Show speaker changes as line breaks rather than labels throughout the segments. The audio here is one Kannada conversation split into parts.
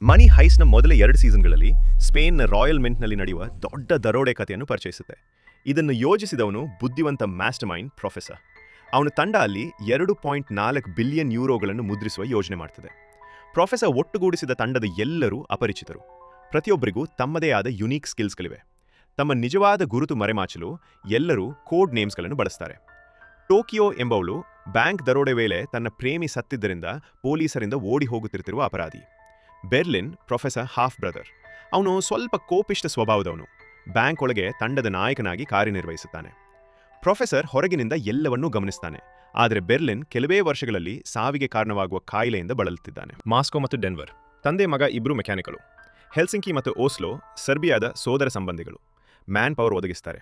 ಮನಿ ಹೈಸ್ನ ಮೊದಲ ಎರಡು ಸೀಸನ್ಗಳಲ್ಲಿ ಸ್ಪೇನ್ನ ರಾಯಲ್ ಮಿಂಟ್ನಲ್ಲಿ ನಡೆಯುವ ದೊಡ್ಡ ದರೋಡೆ ಕಥೆಯನ್ನು ಪರಿಚಯಿಸುತ್ತೆ. ಇದನ್ನು ಯೋಜಿಸಿದವನು ಬುದ್ಧಿವಂತ ಮಾಸ್ಟರ್ ಮೈಂಡ್ ಪ್ರೊಫೆಸರ್. ಅವನ ತಂಡ ಅಲ್ಲಿ ಎರಡು ಪಾಯಿಂಟ್ ನಾಲ್ಕು ಬಿಲಿಯನ್ ಯೂರೋಗಳನ್ನು ಮುದ್ರಿಸುವ ಯೋಜನೆ ಮಾಡ್ತದೆ. ಪ್ರೊಫೆಸರ್ ಒಟ್ಟುಗೂಡಿಸಿದ ತಂಡದ ಎಲ್ಲರೂ ಅಪರಿಚಿತರು. ಪ್ರತಿಯೊಬ್ಬರಿಗೂ ತಮ್ಮದೇ ಆದ ಯುನೀಕ್ ಸ್ಕಿಲ್ಸ್ಗಳಿವೆ. ತಮ್ಮ ನಿಜವಾದ ಗುರುತು ಮರೆಮಾಚಲು ಎಲ್ಲರೂ ಕೋಡ್ ನೇಮ್ಸ್ಗಳನ್ನು ಬಳಸ್ತಾರೆ. ಟೋಕಿಯೋ ಎಂಬವಳು ಬ್ಯಾಂಕ್ ದರೋಡೆ ವೇಳೆ ತನ್ನ ಪ್ರೇಮಿ ಸತ್ತಿದ್ದರಿಂದ ಪೊಲೀಸರಿಂದ ಓಡಿ ಹೋಗುತ್ತಿರುತ್ತಿರುವ ಅಪರಾಧಿ. Berlin professor half brother. ಅವನು ಸ್ವಲ್ಪ ಕೋಪಿಷ್ಟ ಸ್ವಭಾವದವನು. ಬ್ಯಾಂಕ್ ಒಳಗೆ ತಂಡದ ನಾಯಕನಾಗಿ ಕಾರ್ಯನಿರ್ವಹಿಸುತ್ತಾನೆ. ಪ್ರೊಫೆಸರ್ ಹೊರಗಿನಿಂದ ಎಲ್ಲವನ್ನೂ ಗಮನಿಸ್ತಾನೆ. ಆದರೆ ಬೆರ್ಲಿನ್ ಕೆಲವೇ ವರ್ಷಗಳಲ್ಲಿ ಸಾವಿಗೆ ಕಾರಣವಾಗುವ ಕಾಯಿಲೆಯಿಂದ ಬಳಲುತ್ತಿದ್ದಾನೆ. ಮಾಸ್ಕೋ ಮತ್ತು ಡೆನ್ವರ್, ತಂದೆ ಮಗ ಇಬ್ಬರು ಮೆಕ್ಯಾನಿಕಲು ಹೆಲ್ಸಿಂಕಿ ಮತ್ತು ಓಸ್ಲೋ, ಸರ್ಬಿಯಾದ ಸೋದರ ಸಂಬಂಧಿಗಳು. ಮ್ಯಾನ್ ಪವರ್ ಒದಗಿಸ್ತಾರೆ.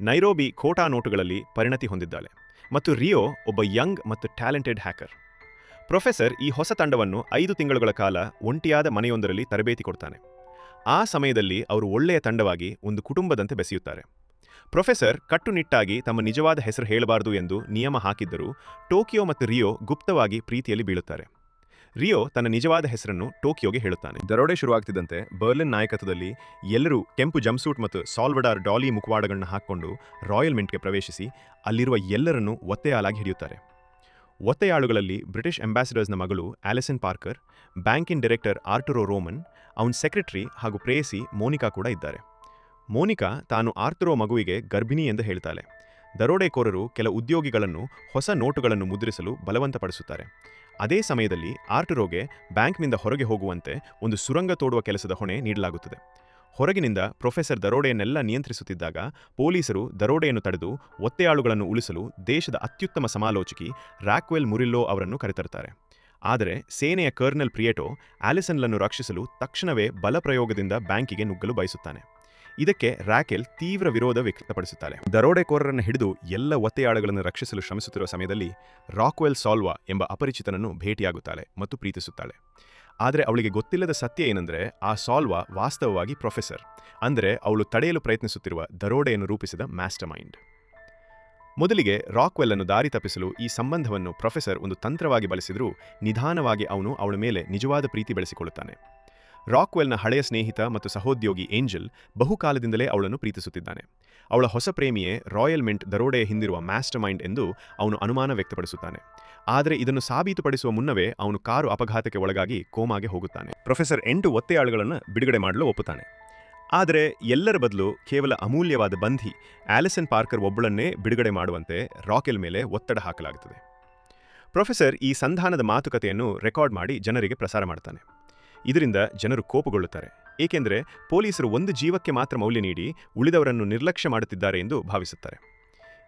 ನೈರೋಬಿ ಖೋಟಾ ನೋಟುಗಳಲ್ಲಿ ಪರಿಣತಿ ಹೊಂದಿದ್ದಾಳೆ. ಮತ್ತು ರಿಯೋ ಒಬ್ಬ ಯಂಗ್ ಮತ್ತು ಟ್ಯಾಲೆಂಟೆಡ್ ಹ್ಯಾಕರ್. ಪ್ರೊಫೆಸರ್ ಈ ಹೊಸ ತಂಡವನ್ನು ಐದು ತಿಂಗಳುಗಳ ಕಾಲ ಒಂಟಿಯಾದ ಮನೆಯೊಂದರಲ್ಲಿ ತರಬೇತಿ ಕೊಡ್ತಾನೆ. ಆ ಸಮಯದಲ್ಲಿ ಅವರು ಒಳ್ಳೆಯ ತಂಡವಾಗಿ ಒಂದು ಕುಟುಂಬದಂತೆ ಬೆಸೆಯುತ್ತಾರೆ. ಪ್ರೊಫೆಸರ್ ಕಟ್ಟುನಿಟ್ಟಾಗಿ ತಮ್ಮ ನಿಜವಾದ ಹೆಸರು ಹೇಳಬಾರದು ಎಂದು ನಿಯಮ ಹಾಕಿದ್ದರೂ ಟೋಕಿಯೋ ಮತ್ತು ರಿಯೋ ಗುಪ್ತವಾಗಿ ಪ್ರೀತಿಯಲ್ಲಿ ಬೀಳುತ್ತಾರೆ. ರಿಯೋ ತನ್ನ ನಿಜವಾದ ಹೆಸರನ್ನು ಟೋಕಿಯೋಗೆ ಹೇಳುತ್ತಾನೆ. ದರೋಡೆ ಶುರುವಾಗ್ತಿದ್ದಂತೆ ಬರ್ಲಿನ್ ನಾಯಕತ್ವದಲ್ಲಿ ಎಲ್ಲರೂ ಕೆಂಪು ಜಂಪ್ಸೂಟ್ ಮತ್ತು ಸಾಲ್ವಡಾರ್ ಡಾಲಿ ಮುಖವಾಡಗಳನ್ನು ಹಾಕ್ಕೊಂಡು ರಾಯಲ್ ಮಿಂಟ್ಗೆ ಪ್ರವೇಶಿಸಿ ಅಲ್ಲಿರುವ ಎಲ್ಲರನ್ನೂ ಒತ್ತೆಯಾಲಾಗಿ ಹಿಡಿಯುತ್ತಾರೆ. ಒತ್ತೆಯಾಳುಗಳಲ್ಲಿ ಬ್ರಿಟಿಷ್ ಅಂಬಾಸಿಡರ್ಸ್ನ ಮಗಳು ಆಲಿಸನ್ ಪಾರ್ಕರ್ ಬ್ಯಾಂಕಿನ್ ಡೈರೆಕ್ಟರ್ ಆರ್ಟುರೋ ರೋಮನ್, ಅವನ ಸೆಕ್ರೆಟರಿ ಹಾಗೂ ಪ್ರೇಯಸಿ ಮೋನಿಕಾ ಕೂಡ ಇದ್ದಾರೆ. ಮೋನಿಕಾ ತಾನು ಆರ್ತುರೋ ಮಗುವಿಗೆ ಗರ್ಭಿಣಿ ಎಂದು ಹೇಳ್ತಾಳೆ. ದರೋಡೆಕೋರರು ಕೆಲ ಉದ್ಯೋಗಿಗಳನ್ನು ಹೊಸ ನೋಟುಗಳನ್ನು ಮುದ್ರಿಸಲು ಬಲವಂತಪಡಿಸುತ್ತಾರೆ. ಅದೇ ಸಮಯದಲ್ಲಿ ಆರ್ಟುರೋಗೆ ಬ್ಯಾಂಕ್ನಿಂದ ಹೊರಗೆ ಹೋಗುವಂತೆ ಒಂದು ಸುರಂಗ ತೋಡುವ ಕೆಲಸದ ಹೊಣೆ ನೀಡಲಾಗುತ್ತದೆ. ಹೊರಗಿನಿಂದ ಪ್ರೊಫೆಸರ್ ದರೋಡೆಯನ್ನೆಲ್ಲ ನಿಯಂತ್ರಿಸುತ್ತಿದ್ದಾಗ ಪೊಲೀಸರು ದರೋಡೆಯನ್ನು ತಡೆದು ಒತ್ತೆಯಾಳುಗಳನ್ನು ಉಳಿಸಲು ದೇಶದ ಅತ್ಯುತ್ತಮ ಸಮಾಲೋಚಕಿ ರಾಕ್ವೆಲ್ ಮುರಿಲ್ಲೋ ಅವರನ್ನು ಕರೆತರ್ತಾರೆ ಆದರೆ ಸೇನೆಯ ಕರ್ನಲ್ ಪ್ರಿಯೇಟೋ ಆಲಿಸನ್ಲನ್ನು ರಕ್ಷಿಸಲು ತಕ್ಷಣವೇ ಬಲಪ್ರಯೋಗದಿಂದ ಬ್ಯಾಂಕಿಗೆ ನುಗ್ಗಲು ಬಯಸುತ್ತಾನೆ. ಇದಕ್ಕೆ ರಾಕೆಲ್ ತೀವ್ರ ವಿರೋಧ ವ್ಯಕ್ತಪಡಿಸುತ್ತಾಳೆ. ದರೋಡೆಕೋರರನ್ನು ಹಿಡಿದು ಎಲ್ಲ ಒತ್ತೆಯಾಳುಗಳನ್ನು ರಕ್ಷಿಸಲು ಶ್ರಮಿಸುತ್ತಿರುವ ಸಮಯದಲ್ಲಿ ರಾಕ್ವೆಲ್ ಸಾಲ್ವಾ ಎಂಬ ಅಪರಿಚಿತನನ್ನು ಭೇಟಿಯಾಗುತ್ತಾಳೆ ಮತ್ತು ಪ್ರೀತಿಸುತ್ತಾಳೆ. ಆದರೆ ಅವಳಿಗೆ ಗೊತ್ತಿಲ್ಲದ ಸತ್ಯ ಏನಂದ್ರೆ ಆ ಸಾಲ್ವಾ ವಾಸ್ತವವಾಗಿ ಪ್ರೊಫೆಸರ್. ಅಂದರೆ ಅವಳು ತಡೆಯಲು ಪ್ರಯತ್ನಿಸುತ್ತಿರುವ ದರೋಡೆಯನ್ನು ರೂಪಿಸಿದ ಮ್ಯಾಸ್ಟರ್ ಮೈಂಡ್ ಮೊದಲಿಗೆ ರಾಕ್ವೆಲ್ ಅನ್ನು ದಾರಿ ತಪ್ಪಿಸಲು ಈ ಸಂಬಂಧವನ್ನು ಪ್ರೊಫೆಸರ್ ಒಂದು ತಂತ್ರವಾಗಿ ಬಳಸಿದರೂ ನಿಧಾನವಾಗಿ ಅವನು ಅವಳ ಮೇಲೆ ನಿಜವಾದ ಪ್ರೀತಿ ಬೆಳೆಸಿಕೊಳ್ಳುತ್ತಾನೆ. ರಾಕ್ವೆಲ್ನ ಹಳೆಯ ಸ್ನೇಹಿತ ಮತ್ತು ಸಹೋದ್ಯೋಗಿ ಏಂಜಲ್ ಬಹುಕಾಲದಿಂದಲೇ ಅವಳನ್ನು ಪ್ರೀತಿಸುತ್ತಿದ್ದಾನೆ. ಅವಳ ಹೊಸ ಪ್ರೇಮಿಯೇ ರಾಯಲ್ ಮಿಂಟ್ ದರೋಡೆಯ ಹಿಂದಿರುವ ಮ್ಯಾಸ್ಟರ್ ಮೈಂಡ್ ಎಂದು ಅವನು ಅನುಮಾನ ವ್ಯಕ್ತಪಡಿಸುತ್ತಾನೆ. ಆದರೆ ಇದನ್ನು ಸಾಬೀತುಪಡಿಸುವ ಮುನ್ನವೇ ಅವನು ಕಾರು ಅಪಘಾತಕ್ಕೆ ಒಳಗಾಗಿ ಕೋಮಾಗೆ ಹೋಗುತ್ತಾನೆ. ಪ್ರೊಫೆಸರ್ ಎಂಟು ಒತ್ತೆಯಾಳುಗಳನ್ನು ಬಿಡುಗಡೆ ಮಾಡಲು ಒಪ್ಪುತ್ತಾನೆ. ಆದರೆ ಎಲ್ಲರ ಬದಲು ಕೇವಲ ಅಮೂಲ್ಯವಾದ ಬಂಧಿ ಆಲಿಸನ್ ಪಾರ್ಕರ್ ಒಬ್ಬಳನ್ನೇ ಬಿಡುಗಡೆ ಮಾಡುವಂತೆ ರಾಕೆಲ್ ಮೇಲೆ ಒತ್ತಡ ಹಾಕಲಾಗುತ್ತದೆ. ಪ್ರೊಫೆಸರ್ ಈ ಸಂಧಾನದ ಮಾತುಕತೆಯನ್ನು ರೆಕಾರ್ಡ್ ಮಾಡಿ ಜನರಿಗೆ ಪ್ರಸಾರ ಮಾಡ್ತಾನೆ. ಇದರಿಂದ ಜನರು ಕೋಪಗೊಳ್ಳುತ್ತಾರೆ. ಏಕೆಂದರೆ ಪೊಲೀಸರು ಒಂದು ಜೀವಕ್ಕೆ ಮಾತ್ರ ಮೌಲ್ಯ ನೀಡಿ ಉಳಿದವರನ್ನು ನಿರ್ಲಕ್ಷ್ಯ ಮಾಡುತ್ತಿದ್ದಾರೆ ಎಂದು ಭಾವಿಸುತ್ತಾರೆ.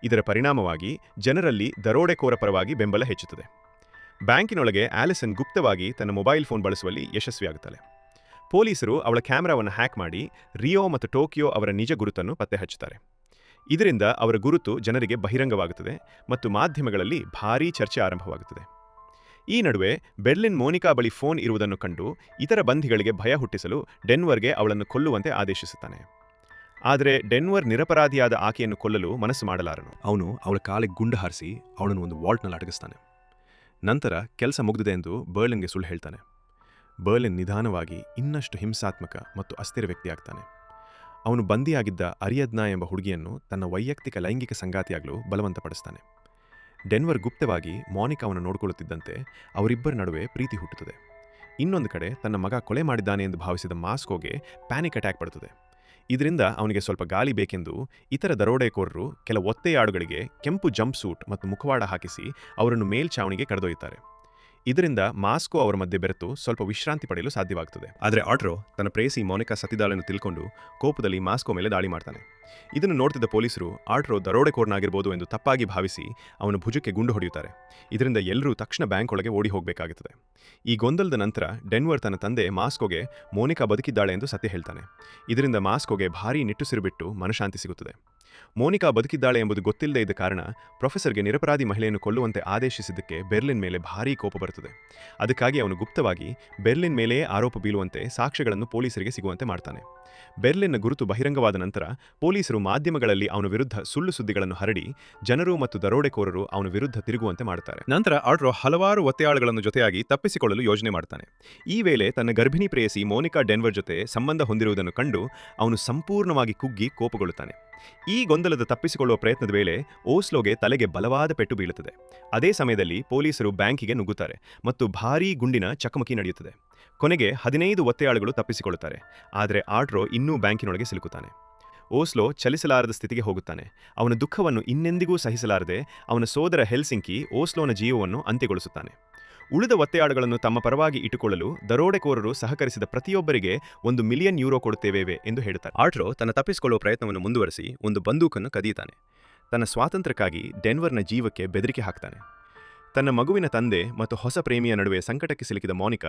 ಇದರ ಪರಿಣಾಮವಾಗಿ ಜನರಲ್ಲಿ ದರೋಡೆಕೋರ ಪರವಾಗಿ ಬೆಂಬಲ ಹೆಚ್ಚುತ್ತದೆ. ಬ್ಯಾಂಕಿನೊಳಗೆ ಆಲಿಸನ್ ಗುಪ್ತವಾಗಿ ತನ್ನ ಮೊಬೈಲ್ ಫೋನ್ ಬಳಸುವಲ್ಲಿ ಯಶಸ್ವಿಯಾಗುತ್ತಾಳೆ ಪೊಲೀಸರು ಅವಳ ಕ್ಯಾಮೆರಾವನ್ನು ಹ್ಯಾಕ್ ಮಾಡಿ ರಿಯೋ ಮತ್ತು ಟೋಕಿಯೋ ಅವರ ನಿಜ ಗುರುತನ್ನು ಪತ್ತೆ ಹಚ್ಚುತ್ತಾರೆ. ಇದರಿಂದ ಅವರ ಗುರುತು ಜನರಿಗೆ ಬಹಿರಂಗವಾಗುತ್ತದೆ ಮತ್ತು ಮಾಧ್ಯಮಗಳಲ್ಲಿ ಭಾರೀ ಚರ್ಚೆ ಆರಂಭವಾಗುತ್ತದೆ. ಈ ನಡುವೆ ಬೆರ್ಲಿನ್ ಮೋನಿಕಾ ಬಳಿ ಫೋನ್ ಇರುವುದನ್ನು ಕಂಡು ಇತರ ಬಂಧಿಗಳಿಗೆ ಭಯ ಹುಟ್ಟಿಸಲು ಡೆನ್ವರ್ಗೆ ಅವಳನ್ನು ಕೊಲ್ಲುವಂತೆ ಆದೇಶಿಸುತ್ತಾನೆ. ಆದರೆ ಡೆನ್ವರ್ ನಿರಪರಾಧಿಯಾದ ಆಕೆಯನ್ನು ಕೊಲ್ಲಲು ಮನಸ್ಸು ಮಾಡಲಾರನು. ಅವನು ಅವಳ ಕಾಲಿಗೆ ಗುಂಡು ಹಾರಿಸಿ ಅವಳನ್ನು ಒಂದು ವಾಲ್ಟ್ನಲ್ಲಿ ಅಡಗಿಸ್ತಾನೆ. ನಂತರ ಕೆಲಸ ಮುಗಿದಿದೆ ಎಂದು ಬರ್ಲಿನ್ಗೆ ಸುಳ್ಳು ಹೇಳ್ತಾನೆ. ಬರ್ಲಿನ್ ನಿಧಾನವಾಗಿ ಇನ್ನಷ್ಟು ಹಿಂಸಾತ್ಮಕ ಮತ್ತು ಅಸ್ಥಿರ ವ್ಯಕ್ತಿಯಾಗ್ತಾನೆ. ಅವನು ಬಂದಿಯಾಗಿದ್ದ ಅರಿಯದ್ನಾ ಎಂಬ ಹುಡುಗಿಯನ್ನು ತನ್ನ ವೈಯಕ್ತಿಕ ಲೈಂಗಿಕ ಸಂಗಾತಿಯಾಗಲು ಬಲವಂತಪಡಿಸ್ತಾನೆ. ಡೆನ್ವರ್ ಗುಪ್ತವಾಗಿ ಮಾನಿಕಾ ಅವನು ನೋಡಿಕೊಳ್ಳುತ್ತಿದ್ದಂತೆ ಅವರಿಬ್ಬರ ನಡುವೆ ಪ್ರೀತಿ ಹುಟ್ಟುತ್ತದೆ. ಇನ್ನೊಂದು ಕಡೆ ತನ್ನ ಮಗ ಕೊಲೆ ಮಾಡಿದ್ದಾನೆ ಎಂದು ಭಾವಿಸಿದ ಮಾಸ್ಕೋಗೆ ಪ್ಯಾನಿಕ್ ಅಟ್ಯಾಕ್ ಪಡುತ್ತದೆ. ಇದರಿಂದ ಅವನಿಗೆ ಸ್ವಲ್ಪ ಗಾಳಿ ಬೇಕೆಂದು ಇತರ ದರೋಡೆಕೋರರು ಕೆಲ ಒತ್ತೆಯಾಡುಗಳಿಗೆ ಕೆಂಪು ಜಂಪ್ ಸೂಟ್ ಮತ್ತು ಮುಖವಾಡ ಹಾಕಿಸಿ ಅವರನ್ನು ಮೇಲ್ಛಾವಣಿಗೆ ಕರೆದೊಯ್ಯುತ್ತಾರೆ. ಇದರಿಂದ ಮಾಸ್ಕೋ ಅವರ ಮಧ್ಯೆ ಬೆರೆತು ಸ್ವಲ್ಪ ವಿಶ್ರಾಂತಿ ಪಡೆಯಲು ಸಾಧ್ಯವಾಗುತ್ತದೆ ಆದರೆ ಆಟ್ರೋ ತನ್ನ ಪ್ರೇಸಿ ಮೋನಿಕಾ ಸತ್ತಿದ್ದಾಳೆಂದು ತಿಳ್ಕೊಂಡು ಕೋಪದಲ್ಲಿ ಮಾಸ್ಕೋ ಮೇಲೆ ದಾಳಿ ಮಾಡ್ತಾನೆ. ಇದನ್ನು ನೋಡ್ತಿದ್ದ ಪೊಲೀಸರು ಆಟ್ರೋ ದರೋಡೆಕೋರ್ನಾಗಿರ್ಬೋದು ಎಂದು ತಪ್ಪಾಗಿ ಭಾವಿಸಿ ಅವನ ಭುಜಕ್ಕೆ ಗುಂಡು ಹೊಡೆಯುತ್ತಾರೆ. ಇದರಿಂದ ಎಲ್ಲರೂ ತಕ್ಷಣ ಬ್ಯಾಂಕ್ ಒಳಗೆ ಓಡಿ ಹೋಗಬೇಕಾಗುತ್ತದೆ. ಈ ಗೊಂದಲದ ನಂತರ ಡೆನ್ವರ್ ತನ್ನ ತಂದೆ ಮಾಸ್ಕೋಗೆ ಮೋನಿಕಾ ಬದುಕಿದ್ದಾಳೆ ಎಂದು ಸತ್ಯ ಹೇಳ್ತಾನೆ. ಇದರಿಂದ ಮಾಸ್ಕೋಗೆ ಭಾರೀ ನಿಟ್ಟುಸಿರು ಬಿಟ್ಟು ಮನಶಾಂತಿ ಸಿಗುತ್ತದೆ. ಮೋನಿಕಾ ಬದುಕಿದ್ದಾಳೆ ಎಂಬುದು ಗೊತ್ತಿಲ್ಲದೇ ಇದ್ದ ಕಾರಣ ಪ್ರೊಫೆಸರ್ಗೆ ನಿರಪರಾಧಿ ಮಹಿಳೆಯನ್ನು ಕೊಲ್ಲುವಂತೆ ಆದೇಶಿಸಿದ್ದಕ್ಕೆ ಬೆರ್ಲಿನ್ ಮೇಲೆ ಭಾರೀ ಕೋಪ ಬರುತ್ತದೆ. ಅದಕ್ಕಾಗಿ ಅವನು ಗುಪ್ತವಾಗಿ ಬೆರ್ಲಿನ್ ಮೇಲೆಯೇ ಆರೋಪ ಬೀಳುವಂತೆ ಸಾಕ್ಷ್ಯಗಳನ್ನು ಪೊಲೀಸರಿಗೆ ಸಿಗುವಂತೆ ಮಾಡ್ತಾನೆ. ಬೆರ್ಲಿನ್ನ ಗುರುತು ಬಹಿರಂಗವಾದ ನಂತರ ಪೊಲೀಸರು ಮಾಧ್ಯಮಗಳಲ್ಲಿ ಅವನ ವಿರುದ್ಧ ಸುಳ್ಳು ಸುದ್ದಿಗಳನ್ನು ಹರಡಿ ಜನರು ಮತ್ತು ದರೋಡೆಕೋರರು ಅವನ ವಿರುದ್ಧ ತಿರುಗುವಂತೆ ಮಾಡುತ್ತಾರೆ
ನಂತರ ಆಡ್ರೋ ಹಲವಾರು ಒತ್ತೆಯಾಳುಗಳನ್ನು ಜೊತೆಯಾಗಿ ತಪ್ಪಿಸಿಕೊಳ್ಳಲು ಯೋಜನೆ ಮಾಡ್ತಾನೆ. ಈ ವೇಳೆ ತನ್ನ ಗರ್ಭಿಣಿ ಪ್ರೇಯಸಿ ಮೋನಿಕಾ ಡೆನ್ವರ್ ಜೊತೆ ಸಂಬಂಧ ಹೊಂದಿರುವುದನ್ನು ಕಂಡು ಅವನು ಸಂಪೂರ್ಣವಾಗಿ ಕುಗ್ಗಿ ಕೋಪಗೊಳ್ಳುತ್ತಾನೆ. ಈ ಗೊಂದಲದ ತಪ್ಪಿಸಿಕೊಳ್ಳುವ ಪ್ರಯತ್ನದ ವೇಳೆ ಓಸ್ಲೋಗೆ ತಲೆಗೆ ಬಲವಾದ ಪೆಟ್ಟು ಬೀಳುತ್ತದೆ. ಅದೇ ಸಮಯದಲ್ಲಿ ಪೊಲೀಸರು ಬ್ಯಾಂಕಿಗೆ ನುಗ್ಗುತ್ತಾರೆ ಮತ್ತು ಭಾರೀ ಗುಂಡಿನ ಚಕಮಕಿ ನಡೆಯುತ್ತದೆ. ಕೊನೆಗೆ ಹದಿನೈದು ಒತ್ತೆಯಾಳುಗಳು ತಪ್ಪಿಸಿಕೊಳ್ಳುತ್ತಾರೆ, ಆದರೆ ಆಟ್ರೋ ಇನ್ನೂ ಬ್ಯಾಂಕಿನೊಳಗೆ ಸಿಲುಕುತ್ತಾನೆ. ಓಸ್ಲೋ ಚಲಿಸಲಾರದ ಸ್ಥಿತಿಗೆ ಹೋಗುತ್ತಾನೆ. ಅವನ ದುಃಖವನ್ನು ಇನ್ನೆಂದಿಗೂ ಸಹಿಸಲಾರದೆ ಅವನ ಸೋದರ ಹೆಲ್ಸಿಂಕಿ ಓಸ್ಲೋನ ಜೀವವನ್ನು ಅಂತ್ಯಗೊಳಿಸುತ್ತಾನೆ. ಉಳಿದ ಒತ್ತೆಯಾಳುಗಳನ್ನು ತಮ್ಮ ಪರವಾಗಿ ಇಟ್ಟುಕೊಳ್ಳಲು ದರೋಡೆಕೋರರು ಸಹಕರಿಸಿದ ಪ್ರತಿಯೊಬ್ಬರಿಗೆ ಒಂದು ಮಿಲಿಯನ್ ಯೂರೋ ಕೊಡುತ್ತೇವೆ ಎಂದು ಹೇಳುತ್ತಾರೆ. ಆಟ್ರೋ ತನ್ನ ತಪ್ಪಿಸಿಕೊಳ್ಳುವ ಪ್ರಯತ್ನವನ್ನು ಮುಂದುವರಿಸಿ ಒಂದು ಬಂದೂಕನ್ನು ಕದಿಯುತ್ತಾನೆ. ತನ್ನ ಸ್ವಾತಂತ್ರ್ಯಕ್ಕಾಗಿ ಡೆನ್ವರ್ನ ಜೀವಕ್ಕೆ ಬೆದರಿಕೆ ಹಾಕ್ತಾನೆ. ತನ್ನ ಮಗುವಿನ ತಂದೆ ಮತ್ತು ಹೊಸ ಪ್ರೇಮಿಯ ನಡುವೆ ಸಂಕಟಕ್ಕೆ ಸಿಲುಕಿದ ಮೋನಿಕಾ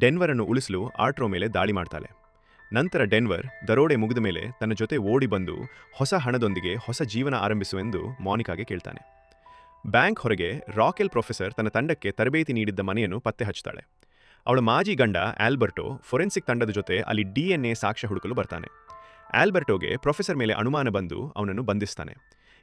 ಡೆನ್ವರನ್ನು ಉಳಿಸಲು ಆಟ್ರೋ ಮೇಲೆ ದಾಳಿ ಮಾಡ್ತಾಳೆ. ನಂತರ ಡೆನ್ವರ್ ದರೋಡೆ ಮುಗಿದ ಮೇಲೆ ತನ್ನ ಜೊತೆ ಓಡಿ ಬಂದು ಹೊಸ ಹಣದೊಂದಿಗೆ ಹೊಸ ಜೀವನ ಆರಂಭಿಸುವೆಂದು ಮೋನಿಕಾಗೆ ಕೇಳ್ತಾನೆ. ಬ್ಯಾಂಕ್ ಹೊರಗೆ ರಾಕೆಲ್ ಪ್ರೊಫೆಸರ್ ತನ್ನ ತಂಡಕ್ಕೆ ತರಬೇತಿ ನೀಡಿದ್ದ ಮನೆಯನ್ನು ಪತ್ತೆ ಹಚ್ಚುತ್ತಾಳೆ ಅವಳ ಮಾಜಿ ಗಂಡ ಆಲ್ಬರ್ಟೋ ಫೊರೆನ್ಸಿಕ್ ತಂಡದ ಜೊತೆ ಅಲ್ಲಿ ಡಿಎನ್ಎ ಸಾಕ್ಷ್ಯ ಹುಡುಕಲು ಬರ್ತಾನೆ. ಆಲ್ಬರ್ಟೋಗೆ ಪ್ರೊಫೆಸರ್ ಮೇಲೆ ಅನುಮಾನ ಬಂದು ಅವನನ್ನು ಬಂಧಿಸ್ತಾನೆ.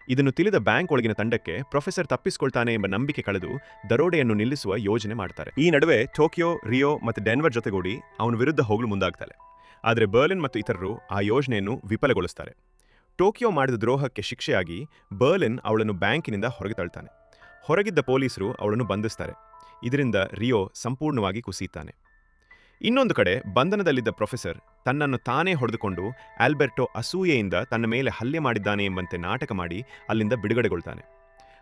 ಇದನ್ನು ತಿಳಿದ ಬ್ಯಾಂಕ್ ಒಳಗಿನ ತಂಡಕ್ಕೆ ಪ್ರೊಫೆಸರ್ ತಪ್ಪಿಸಿಕೊಳ್ತಾನೆ ಎಂಬ ನಂಬಿಕೆ ಕಳೆದು ದರೋಡೆಯನ್ನು ನಿಲ್ಲಿಸುವ ಯೋಜನೆ ಮಾಡ್ತಾರೆ. ಈ ನಡುವೆ ಟೋಕಿಯೋ, ರಿಯೋ ಮತ್ತು ಡೆನ್ವರ್ ಜೊತೆಗೂಡಿ ಅವನ ವಿರುದ್ಧ ಹೋಗಲು ಮುಂದಾಗ್ತಾಳೆ. ಆದರೆ ಬರ್ಲಿನ್ ಮತ್ತು ಇತರರು ಆ ಯೋಜನೆಯನ್ನು ವಿಫಲಗೊಳಿಸ್ತಾರೆ. ಟೋಕಿಯೋ ಮಾಡಿದ ದ್ರೋಹಕ್ಕೆ ಶಿಕ್ಷೆಯಾಗಿ ಬರ್ಲಿನ್ ಅವಳನ್ನು ಬ್ಯಾಂಕಿನಿಂದ ಹೊರಗೆ ತಳ್ತಾನೆ. ಹೊರಗಿದ್ದ ಪೊಲೀಸರು ಅವಳನ್ನು ಬಂಧಿಸ್ತಾರೆ. ಇದರಿಂದ ರಿಯೋ ಸಂಪೂರ್ಣವಾಗಿ ಕುಸಿಯುತ್ತಾನೆ. ಇನ್ನೊಂದು ಕಡೆ ಬಂಧನದಲ್ಲಿದ್ದ ಪ್ರೊಫೆಸರ್ ತನ್ನನ್ನು ತಾನೇ ಹೊಡೆದುಕೊಂಡು ಆಲ್ಬರ್ಟೋ ಅಸೂಯೆಯಿಂದ ತನ್ನ ಮೇಲೆ ಹಲ್ಲೆ ಮಾಡಿದ್ದಾನೆ ಎಂಬಂತೆ ನಾಟಕ ಮಾಡಿ ಅಲ್ಲಿಂದ ಬಿಡುಗಡೆಗೊಳ್ತಾನೆ.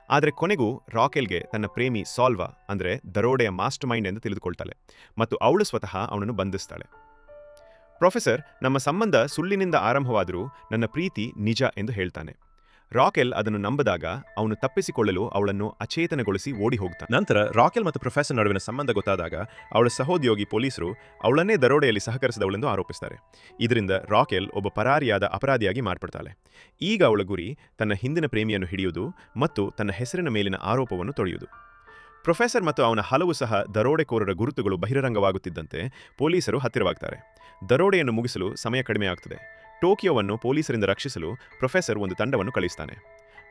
ಆದರೆ ಕೊನೆಗೂ ರಾಕೆಲ್ಗೆ ತನ್ನ ಪ್ರೇಮಿ ಸಾಲ್ವಾ ಅಂದರೆ ದರೋಡೆಯ ಮಾಸ್ಟರ್ ಮೈಂಡ್ ಎಂದು ತಿಳಿದುಕೊಳ್ತಾಳೆ ಮತ್ತು ಅವಳು ಸ್ವತಃ ಅವನನ್ನು ಬಂಧಿಸ್ತಾಳೆ. ಪ್ರೊಫೆಸರ್, ನಮ್ಮ ಸಂಬಂಧ ಸುಳ್ಳಿನಿಂದ ಆರಂಭವಾದರೂ ನನ್ನ ಪ್ರೀತಿ ನಿಜ ಎಂದು ಹೇಳ್ತಾನೆ. ರಾಕೆಲ್ ಅದನ್ನು ನಂಬದಾಗ ಅವನು ತಪ್ಪಿಸಿಕೊಳ್ಳಲು ಅವಳನ್ನು ಅಚೇತನಗೊಳಿಸಿ ಓಡಿ ಹೋಗ್ತಾನೆ. ನಂತರ ರಾಕೆಲ್ ಮತ್ತು ಪ್ರೊಫೆಸರ್ ನಡುವಿನ ಸಂಬಂಧ ಗೊತ್ತಾದಾಗ ಅವಳ ಸಹೋದ್ಯೋಗಿ ಪೊಲೀಸರು ಅವಳನ್ನೇ ದರೋಡೆಯಲ್ಲಿ ಸಹಕರಿಸಿದವಳೆಂದು ಆರೋಪಿಸ್ತಾರೆ. ಇದರಿಂದ ರಾಕೆಲ್ ಒಬ್ಬ ಪರಾರಿಯಾದ ಅಪರಾಧಿಯಾಗಿ ಮಾರ್ಪಡ್ತಾಳೆ. ಈಗ ಅವಳ ಗುರಿ ತನ್ನ ಹಿಂದಿನ ಪ್ರೇಮಿಯನ್ನು ಹಿಡಿಯುವುದು ಮತ್ತು ತನ್ನ ಹೆಸರಿನ ಮೇಲಿನ ಆರೋಪವನ್ನು ತೊಳೆಯುವುದು. ಪ್ರೊಫೆಸರ್ ಮತ್ತು ಅವನ ಹಲವು ಸಹ ದರೋಡೆಕೋರರ ಗುರುತುಗಳು ಬಹಿರಂಗವಾಗುತ್ತಿದ್ದಂತೆ ಪೊಲೀಸರು ಹತ್ತಿರವಾಗ್ತಾರೆ. ದರೋಡೆಯನ್ನು ಮುಗಿಸಲು ಸಮಯ ಕಡಿಮೆಯಾಗುತ್ತದೆ ಟೋಕಿಯೋವನ್ನು ಪೊಲೀಸರಿಂದ ರಕ್ಷಿಸಲು ಪ್ರೊಫೆಸರ್ ಒಂದು ತಂಡವನ್ನು ಕಳಿಸ್ತಾನೆ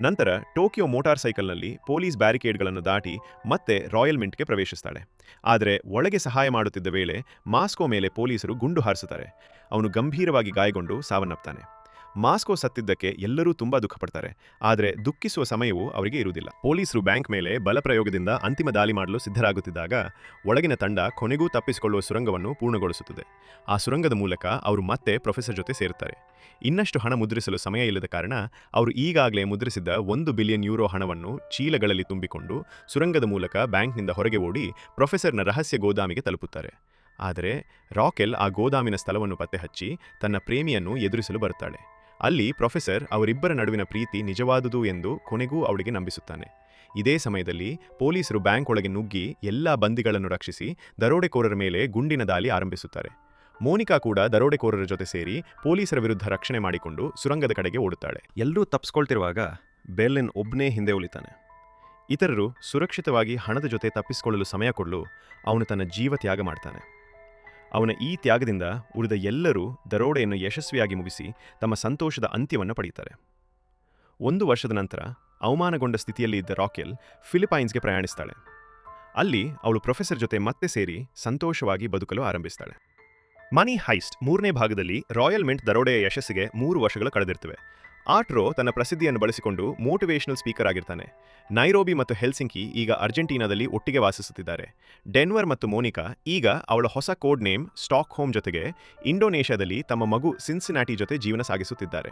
ನಂತರ ಟೋಕಿಯೋ ಮೋಟಾರ್ ಸೈಕಲ್ನಲ್ಲಿ ಪೊಲೀಸ್ ಬ್ಯಾರಿಕೇಡ್ಗಳನ್ನು ದಾಟಿ ಮತ್ತೆ ರಾಯಲ್ ಮಿಂಟ್ಗೆ ಪ್ರವೇಶಿಸ್ತಾಳೆ. ಆದರೆ ಒಳಗೆ ಸಹಾಯ ಮಾಡುತ್ತಿದ್ದ ವೇಳೆ ಮಾಸ್ಕೋ ಮೇಲೆ ಪೊಲೀಸರು ಗುಂಡು ಹಾರಿಸುತ್ತಾರೆ. ಅವನು ಗಂಭೀರವಾಗಿ ಗಾಯಗೊಂಡು ಸಾವನ್ನಪ್ತಾನೆ. ಮಾಸ್ಕೋ ಸತ್ತಿದ್ದಕ್ಕೆ ಎಲ್ಲರೂ ತುಂಬಾ ದುಃಖಪಡ್ತಾರೆ. ಆದರೆ ದುಃಖಿಸುವ ಸಮಯವೂ ಅವರಿಗೆ ಇರುವುದಿಲ್ಲ. ಪೊಲೀಸರು ಬ್ಯಾಂಕ್ ಮೇಲೆ ಬಲಪ್ರಯೋಗದಿಂದ ಅಂತಿಮ ದಾಳಿ ಮಾಡಲು ಸಿದ್ಧರಾಗುತ್ತಿದ್ದಾಗ ಒಳಗಿನ ತಂಡ ಕೊನೆಗೂ ತಪ್ಪಿಸಿಕೊಳ್ಳುವ ಸುರಂಗವನ್ನು ಪೂರ್ಣಗೊಳಿಸುತ್ತದೆ. ಆ ಸುರಂಗದ ಮೂಲಕ ಅವರು ಮತ್ತೆ ಪ್ರೊಫೆಸರ್ ಜೊತೆ ಸೇರುತ್ತಾರೆ ಇನ್ನಷ್ಟು ಹಣ ಮುದ್ರಿಸಲು ಸಮಯ ಇಲ್ಲದ ಕಾರಣ ಅವರು ಈಗಾಗಲೇ ಮುದ್ರಿಸಿದ್ದ ಒಂದು ಬಿಲಿಯನ್ ಯೂರೋ ಹಣವನ್ನು ಚೀಲಗಳಲ್ಲಿ ತುಂಬಿಕೊಂಡು ಸುರಂಗದ ಮೂಲಕ ಬ್ಯಾಂಕ್ನಿಂದ ಹೊರಗೆ ಓಡಿ ಪ್ರೊಫೆಸರ್ನ ರಹಸ್ಯ ಗೋದಾಮಿಗೆ ತಲುಪುತ್ತಾರೆ. ಆದರೆ ರಾಕೆಲ್ ಆ ಗೋದಾಮಿನ ಸ್ಥಳವನ್ನು ಪತ್ತೆ ಹಚ್ಚಿ ತನ್ನ ಪ್ರೇಮಿಯನ್ನು ಎದುರಿಸಲು ಬರುತ್ತಾಳೆ. ಅಲ್ಲಿ ಪ್ರೊಫೆಸರ್ ಅವರಿಬ್ಬರ ನಡುವಿನ ಪ್ರೀತಿ ನಿಜವಾದುದು ಎಂದು ಕೊನೆಗೂ ಅವಳಿಗೆ ನಂಬಿಸುತ್ತಾನೆ. ಇದೇ ಸಮಯದಲ್ಲಿ ಪೊಲೀಸರು ಬ್ಯಾಂಕ್ ಒಳಗೆ ನುಗ್ಗಿ ಎಲ್ಲಾ ಬಂದಿಗಳನ್ನು ರಕ್ಷಿಸಿ ದರೋಡೆಕೋರರ ಮೇಲೆ ಗುಂಡಿನ ದಾಳಿ ಆರಂಭಿಸುತ್ತಾರೆ. ಮೋನಿಕಾ ಕೂಡ ದರೋಡೆಕೋರರ ಜೊತೆ ಸೇರಿ ಪೊಲೀಸರ ವಿರುದ್ಧ ರಕ್ಷಣೆ ಮಾಡಿಕೊಂಡು ಸುರಂಗದ ಕಡೆಗೆ ಓಡುತ್ತಾಳೆ. ಎಲ್ಲರೂ ತಪ್ಪಿಸ್ಕೊಳ್ತಿರುವಾಗ ಬೆರ್ಲಿನ್ ಒಬ್ಬನೇ ಹಿಂದೆ ಉಳಿತಾನೆ. ಇತರರು ಸುರಕ್ಷಿತವಾಗಿ ಹಣದ ಜೊತೆ ತಪ್ಪಿಸಿಕೊಳ್ಳಲು ಸಮಯ ಕೊಡಲು ಅವನು ತನ್ನ ಜೀವ ತ್ಯಾಗ ಮಾಡ್ತಾನೆ. ಅವನ ಈ ತ್ಯಾಗದಿಂದ ಉಳಿದ ಎಲ್ಲರೂ ದರೋಡೆಯನ್ನು ಯಶಸ್ವಿಯಾಗಿ ಮುಗಿಸಿ ತಮ್ಮ ಸಂತೋಷದ ಅಂತ್ಯವನ್ನು ಪಡೆಯುತ್ತಾರೆ. ಒಂದು ವರ್ಷದ ನಂತರ ಅವಮಾನಗೊಂಡ ಸ್ಥಿತಿಯಲ್ಲಿ ಇದ್ದ ರಾಕೆಲ್ ಫಿಲಿಪೈನ್ಸ್ಗೆ ಪ್ರಯಾಣಿಸ್ತಾಳೆ. ಅಲ್ಲಿ ಅವಳು ಪ್ರೊಫೆಸರ್ ಜೊತೆ ಮತ್ತೆ ಸೇರಿ ಸಂತೋಷವಾಗಿ ಬದುಕಲು ಆರಂಭಿಸ್ತಾಳೆ. ಮನಿ ಹೈಸ್ಟ್ ಮೂರನೇ ಭಾಗದಲ್ಲಿ ರಾಯಲ್ ಮಿಂಟ್ ದರೋಡೆಯ ಯಶಸ್ಸಿಗೆ ಮೂರು ವರ್ಷಗಳು ಕಳೆದಿರ್ತವೆ. ಆಟ್ರೋ ತನ್ನ ಪ್ರಸಿದ್ಧಿಯನ್ನು ಬಳಸಿಕೊಂಡು ಮೋಟಿವೇಶನಲ್ ಸ್ಪೀಕರ್ ಆಗಿರ್ತಾನೆ. ನೈರೋಬಿ ಮತ್ತು ಹೆಲ್ಸಿಂಕಿ ಈಗ ಅರ್ಜೆಂಟೀನಾದಲ್ಲಿ ಒಟ್ಟಿಗೆ ವಾಸಿಸುತ್ತಿದ್ದಾರೆ. ಡೆನ್ವರ್ ಮತ್ತು ಮೋನಿಕಾ ಈಗ ಅವಳ ಹೊಸ ಕೋಡ್ ನೇಮ್ ಸ್ಟಾಕ್ ಹೋಮ್ ಜೊತೆಗೆ ಇಂಡೋನೇಷ್ಯಾದಲ್ಲಿ ತಮ್ಮ ಮಗು ಸಿನ್ಸಿನಾಟಿ ಜೊತೆ ಜೀವನ ಸಾಗಿಸುತ್ತಿದ್ದಾರೆ.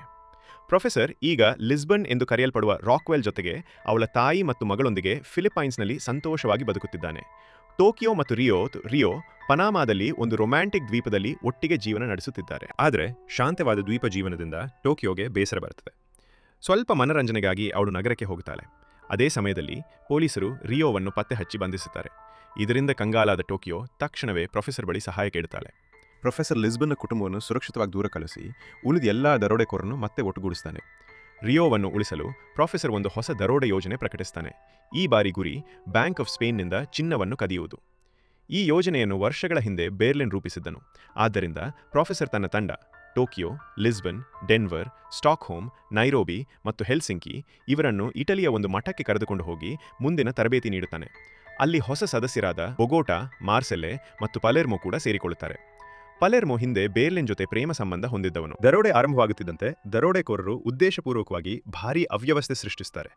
ಪ್ರೊಫೆಸರ್ ಈಗ ಲಿಸ್ಬನ್ ಎಂದು ಕರೆಯಲ್ಪಡುವ ರಾಕ್ವೆಲ್ ಜೊತೆಗೆ ಅವಳ ತಾಯಿ ಮತ್ತು ಮಗಳೊಂದಿಗೆ ಫಿಲಿಪೈನ್ಸ್ನಲ್ಲಿ ಸಂತೋಷವಾಗಿ ಬದುಕುತ್ತಿದ್ದಾನೆ. ಟೋಕಿಯೋ ಮತ್ತು ರಿಯೋ ರಿಯೋ ಪನಾಮಾದಲ್ಲಿ ಒಂದು ರೊಮ್ಯಾಂಟಿಕ್ ದ್ವೀಪದಲ್ಲಿ ಒಟ್ಟಿಗೆ ಜೀವನ ನಡೆಸುತ್ತಿದ್ದಾರೆ. ಆದರೆ ಶಾಂತವಾದ ದ್ವೀಪ ಜೀವನದಿಂದ ಟೋಕಿಯೋಗೆ ಬೇಸರ ಬರುತ್ತದೆ. ಸ್ವಲ್ಪ ಮನರಂಜನೆಗಾಗಿ ಅವಳು ನಗರಕ್ಕೆ ಹೋಗುತ್ತಾಳೆ. ಅದೇ ಸಮಯದಲ್ಲಿ ಪೊಲೀಸರು ರಿಯೋವನ್ನು ಪತ್ತೆ ಹಚ್ಚಿ ಬಂಧಿಸುತ್ತಾರೆ. ಇದರಿಂದ ಕಂಗಾಲಾದ ಟೋಕಿಯೋ ತಕ್ಷಣವೇ ಪ್ರೊಫೆಸರ್ ಬಳಿ ಸಹಾಯ ಕೇಳುತ್ತಾಳೆ. ಪ್ರೊಫೆಸರ್ ಲಿಸ್ಬನ್ನ ಕುಟುಂಬವನ್ನು ಸುರಕ್ಷಿತವಾಗಿ ದೂರ ಕಳಿಸಿ ಉಳಿದ ಎಲ್ಲ ದರೋಡೆಕೋರನ್ನು ಮತ್ತೆ ಒಟ್ಟುಗೂಡಿಸ್ತಾನೆ
ರಿಯೋವನ್ನು ಉಳಿಸಲು ಪ್ರೊಫೆಸರ್ ಒಂದು ಹೊಸ ದರೋಡೆ ಯೋಜನೆ ಪ್ರಕಟಿಸ್ತಾನೆ ಈ ಬಾರಿ ಗುರಿ ಬ್ಯಾಂಕ್ ಆಫ್ ಸ್ಪೇನ್ನಿಂದ ಚಿನ್ನವನ್ನು ಕದಿಯುವುದು. ಈ ಯೋಜನೆಯನ್ನು ವರ್ಷಗಳ ಹಿಂದೆ ಬೇರ್ಲಿನ್ ರೂಪಿಸಿದ್ದನು. ಆದ್ದರಿಂದ ಪ್ರೊಫೆಸರ್ ತನ್ನ ತಂಡ Tokyo, Lisbon, Denver, Stockholm, Nairobi ಮತ್ತು ಹೆಲ್ಸಿಂಕಿ ಇವರನ್ನು ಇಟಲಿಯ ಒಂದು ಮಠಕ್ಕೆ ಕರೆದುಕೊಂಡು ಹೋಗಿ ಮುಂದಿನ ತರಬೇತಿ ನೀಡುತ್ತಾನೆ. ಅಲ್ಲಿ ಹೊಸ ಸದಸ್ಯರಾದ ಬೊಗೋಟಾ, ಮಾರ್ಸೆಲೆ ಮತ್ತು ಪಲೆರ್ಮೊ ಕೂಡ ಸೇರಿಕೊಳ್ಳುತ್ತಾರೆ. ಪಲೆರ್ಮೊ ಹಿಂದೆ ಬೇರ್ಲಿನ್ ಜೊತೆ ಪ್ರೇಮ ಸಂಬಂಧ ಹೊಂದಿದ್ದವನು.
ದರೋಡೆ ಆರಂಭವಾಗುತ್ತಿದ್ದಂತೆ ದರೋಡೆಕೋರರು ಉದ್ದೇಶಪೂರ್ವಕವಾಗಿ ಭಾರೀ ಅವ್ಯವಸ್ಥೆ ಸೃಷ್ಟಿಸುತ್ತಾರೆ.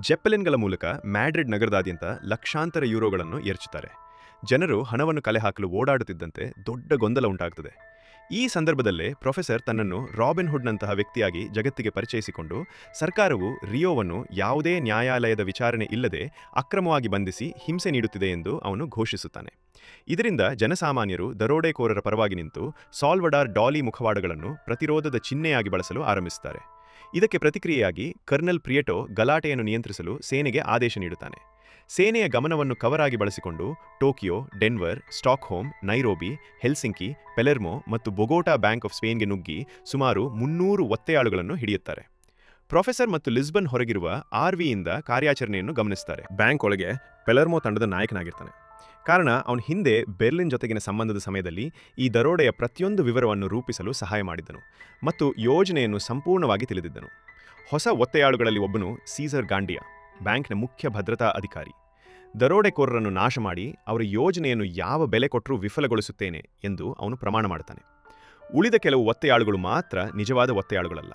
ಜೆಪ್ಪೆಲಿನ್ಗಳ ಮೂಲಕ ಮ್ಯಾಡ್ರಿಡ್ ನಗರದಾದ್ಯಂತ ಲಕ್ಷಾಂತರ ಯೂರೋಗಳನ್ನು ಎರಚುತ್ತಾರೆ ಜನರು ಹಣವನ್ನು ಕಲೆಹಾಕಲು ಓಡಾಡುತ್ತಿದ್ದಂತೆ ದೊಡ್ಡ ಗೊಂದಲ ಉಂಟಾಗುತ್ತದೆ ಈ ಸಂದರ್ಭದಲ್ಲೇ ಪ್ರೊಫೆಸರ್ ತನ್ನನ್ನು ರಾಬಿನ್ ಹುಡ್ನಂತಹ ವ್ಯಕ್ತಿಯಾಗಿ ಜಗತ್ತಿಗೆ ಪರಿಚಯಿಸಿಕೊಂಡು ಸರ್ಕಾರವು ರಿಯೋವನ್ನು ಯಾವುದೇ ನ್ಯಾಯಾಲಯದ ವಿಚಾರಣೆ ಇಲ್ಲದೆ ಅಕ್ರಮವಾಗಿ ಬಂಧಿಸಿ ಹಿಂಸೆ ನೀಡುತ್ತಿದೆ ಎಂದು ಅವನು ಘೋಷಿಸುತ್ತಾನೆ. ಇದರಿಂದ ಜನಸಾಮಾನ್ಯರು ದರೋಡೆಕೋರರ ಪರವಾಗಿ ನಿಂತು ಸಾಲ್ವಡಾರ್ ಡಾಲಿ ಮುಖವಾಡಗಳನ್ನು ಪ್ರತಿರೋಧದ ಚಿಹ್ನೆಯಾಗಿ ಬಳಸಲು ಆರಂಭಿಸುತ್ತಾರೆ. ಇದಕ್ಕೆ ಪ್ರತಿಕ್ರಿಯೆಯಾಗಿ ಕರ್ನಲ್ ಪ್ರಿಯಟೋ ಗಲಾಟೆಯನ್ನು ನಿಯಂತ್ರಿಸಲು ಸೇನೆಗೆ ಆದೇಶ ನೀಡುತ್ತಾನೆ. ಸೇನೆಯ ಗಮನವನ್ನು ಕವರಾಗಿ ಬಳಸಿಕೊಂಡು Tokyo, Denver, Stockholm, Nairobi, Helsinki, Palermo ಮತ್ತು ಬೊಗೋಟಾ ಬ್ಯಾಂಕ್ ಆಫ್ ಸ್ಪೇನ್ಗೆ ನುಗ್ಗಿ ಸುಮಾರು ಮುನ್ನೂರು ಒತ್ತೆಯಾಳುಗಳನ್ನು ಹಿಡಿಯುತ್ತಾರೆ. ಪ್ರೊಫೆಸರ್ ಮತ್ತು ಲಿಸ್ಬನ್ ಹೊರಗಿರುವ ಆರ್ ವಿಯಿಂದ ಕಾರ್ಯಾಚರಣೆಯನ್ನು ಗಮನಿಸುತ್ತಾರೆ
ಬ್ಯಾಂಕ್ ಒಳಗೆ ಪೆಲರ್ಮೋ ತಂಡದ ನಾಯಕನಾಗಿರ್ತಾನೆ. ಕಾರಣ, ಅವನ ಹಿಂದೆ ಬೆರ್ಲಿನ್ ಜೊತೆಗಿನ ಸಂಬಂಧದ ಸಮಯದಲ್ಲಿ ಈ ದರೋಡೆಯ ಪ್ರತಿಯೊಂದು ವಿವರವನ್ನು ರೂಪಿಸಲು ಸಹಾಯ ಮಾಡಿದ್ದನು ಮತ್ತು ಯೋಜನೆಯನ್ನು ಸಂಪೂರ್ಣವಾಗಿ ತಿಳಿದಿದ್ದನು. ಹೊಸ ಒತ್ತೆಯಾಳುಗಳಲ್ಲಿ ಒಬ್ಬನು ಸೀಸರ್ ಗಾಂಡಿಯಾ. ಬ್ಯಾಂಕ್ನ ಮುಖ್ಯ ಭದ್ರತಾ ಅಧಿಕಾರಿ. ದರೋಡೆಕೋರರನ್ನು ನಾಶ ಮಾಡಿ ಅವರ ಯೋಜನೆಯನ್ನು ಯಾವ ಬೆಲೆ ಕೊಟ್ಟರೂ ವಿಫಲಗೊಳಿಸುತ್ತೇನೆ ಎಂದು ಅವನು ಪ್ರಮಾಣ ಮಾಡುತ್ತಾನೆ. ಉಳಿದ ಕೆಲವು ಒತ್ತೆಯಾಳುಗಳು ಮಾತ್ರ ನಿಜವಾದ ಒತ್ತೆಯಾಳುಗಳಲ್ಲ.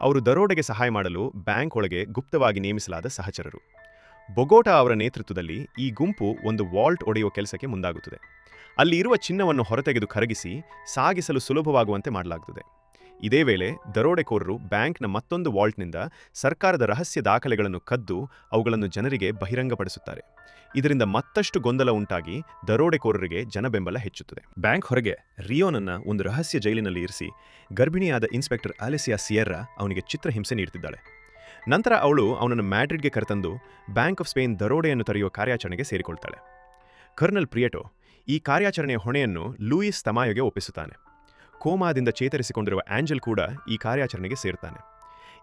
ಅವರು ದರೋಡೆಗೆ ಸಹಾಯ ಮಾಡಲು ಬ್ಯಾಂಕ್ ಒಳಗೆ ಗುಪ್ತವಾಗಿ ನೇಮಿಸಲಾದ ಸಹಚರರು. ಬೊಗೋಟಾ ಅವರ ನೇತೃತ್ವದಲ್ಲಿ ಈ ಗುಂಪು ಒಂದು ವಾಲ್ಟ್ ಒಡೆಯುವ ಕೆಲಸಕ್ಕೆ ಮುಂದಾಗುತ್ತದೆ. ಅಲ್ಲಿ ಇರುವ ಚಿನ್ನವನ್ನು ಹೊರತೆಗೆದು ಕರಗಿಸಿ ಸಾಗಿಸಲು ಸುಲಭವಾಗುವಂತೆ ಮಾಡಲಾಗುತ್ತದೆ. ಇದೇ ವೇಳೆ ದರೋಡೆಕೋರರು ಬ್ಯಾಂಕ್ನ ಮತ್ತೊಂದು ವಾಲ್ಟ್ನಿಂದ ಸರ್ಕಾರದ ರಹಸ್ಯ ದಾಖಲೆಗಳನ್ನು ಕದ್ದು ಅವುಗಳನ್ನು ಜನರಿಗೆ ಬಹಿರಂಗಪಡಿಸುತ್ತಾರೆ. ಇದರಿಂದ ಮತ್ತಷ್ಟು ಗೊಂದಲ ಉಂಟಾಗಿ ದರೋಡೆಕೋರರಿಗೆ ಜನಬೆಂಬಲ ಹೆಚ್ಚುತ್ತದೆ. ಬ್ಯಾಂಕ್ ಹೊರಗೆ ರಿಯೋನನ್ನ ಒಂದು ರಹಸ್ಯ ಜೈಲಿನಲ್ಲಿ ಇರಿಸಿ ಗರ್ಭಿಣಿಯಾದ ಇನ್ಸ್ಪೆಕ್ಟರ್ ಅಲೆಸಿಯಾ ಸಿಯರ್ರಾ ಅವನಿಗೆ ಚಿತ್ರಹಿಂಸೆ ನೀಡುತ್ತಿದ್ದಾಳೆ. ನಂತರ ಅವಳು ಅವನನ್ನು ಮ್ಯಾಡ್ರಿಡ್ಗೆ ಕರೆತಂದು ಬ್ಯಾಂಕ್ ಆಫ್ ಸ್ಪೇನ್ ದರೋಡೆಯನ್ನು ತರೆಯುವ ಕಾರ್ಯಾಚರಣೆಗೆ ಸೇರಿಕೊಳ್ತಾಳೆ. ಕರ್ನಲ್ ಪ್ರಿಯಟೋ ಈ ಕಾರ್ಯಾಚರಣೆಯ ಹೊಣೆಯನ್ನು ಲೂಯಿಸ್ ತಮಾಯೋಗೆ ಒಪ್ಪಿಸುತ್ತಾನೆ. ಕೋಮಾದಿಂದ ಚೇತರಿಸಿಕೊಂಡಿರುವ ಆಂಜಲ್ ಕೂಡ ಈ ಕಾರ್ಯಾಚರಣೆಗೆ ಸೇರ್ತಾನೆ.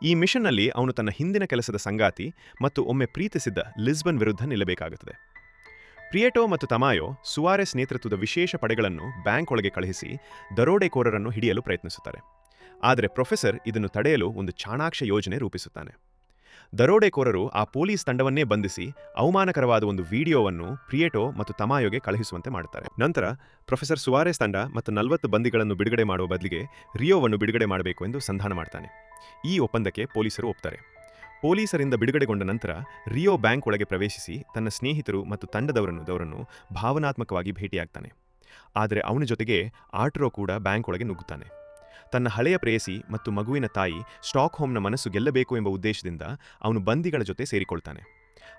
ಈ ಮಿಷನ್ನಲ್ಲಿ ಅವನು ತನ್ನ ಹಿಂದಿನ ಕೆಲಸದ ಸಂಗಾತಿ ಮತ್ತು ಒಮ್ಮೆ ಪ್ರೀತಿಸಿದ್ದ ಲಿಸ್ಬನ್ ವಿರುದ್ಧ ನಿಲ್ಲಬೇಕಾಗುತ್ತದೆ. ಪ್ರಿಯಟೋ ಮತ್ತು ತಮಾಯೋ ಸುವಾರೆಸ್ ನೇತೃತ್ವದ ವಿಶೇಷ ಪಡೆಗಳನ್ನು ಬ್ಯಾಂಕ್ ಒಳಗೆ ಕಳುಹಿಸಿ ದರೋಡೆಕೋರರನ್ನು ಹಿಡಿಯಲು ಪ್ರಯತ್ನಿಸುತ್ತಾರೆ. ಆದರೆ ಪ್ರೊಫೆಸರ್ ಇದನ್ನು ತಡೆಯಲು ಒಂದು ಚಾಣಾಕ್ಷ ಯೋಜನೆ ರೂಪಿಸುತ್ತಾನೆ. ದರೋಡೆಕೋರರು ಆ ಪೊಲೀಸ್ ತಂಡವನ್ನೇ ಬಂಧಿಸಿ ಅವಮಾನಕರವಾದ ಒಂದು ವಿಡಿಯೋವನ್ನು ಪ್ರಿಯೇಟೋ ಮತ್ತು ತಮಾಯೋಗೆ ಕಳುಹಿಸುವಂತೆ ಮಾಡುತ್ತಾರೆ. ನಂತರ ಪ್ರೊಫೆಸರ್ ಸುವಾರೆಸ್ ತಂಡ ಮತ್ತು ನಲವತ್ತು ಬಂದಿಗಳನ್ನು ಬಿಡುಗಡೆ ಮಾಡುವ ಬದಲಿಗೆ ರಿಯೋವನ್ನು ಬಿಡುಗಡೆ ಮಾಡಬೇಕು ಎಂದು ಸಂಧಾನ ಮಾಡ್ತಾನೆ. ಈ ಒಪ್ಪಂದಕ್ಕೆ ಪೊಲೀಸರು ಒಪ್ತಾರೆ. ಪೊಲೀಸರಿಂದ ಬಿಡುಗಡೆಗೊಂಡ ನಂತರ ರಿಯೋ ಬ್ಯಾಂಕ್ ಒಳಗೆ ಪ್ರವೇಶಿಸಿ ತನ್ನ ಸ್ನೇಹಿತರು ಮತ್ತು ತಂಡದವರನ್ನು ದವರನ್ನು ಭಾವನಾತ್ಮಕವಾಗಿ ಭೇಟಿಯಾಗ್ತಾನೆ. ಆದರೆ ಅವನ ಜೊತೆಗೆ ಆಟ್ರೋ ಕೂಡ ಬ್ಯಾಂಕ್ ಒಳಗೆ ನುಗ್ಗುತ್ತಾನೆ. ತನ್ನ ಹಳೆಯ ಪ್ರೇಯಸಿ ಮತ್ತು ಮಗುವಿನ ತಾಯಿ ಸ್ಟಾಕ್ಹೋಮ್ನ ಮನಸ್ಸು ಗೆಲ್ಲಬೇಕು ಎಂಬ ಉದ್ದೇಶದಿಂದ ಅವನು ಬಂದಿಗಳ ಜೊತೆ ಸೇರಿಕೊಳ್ತಾನೆ.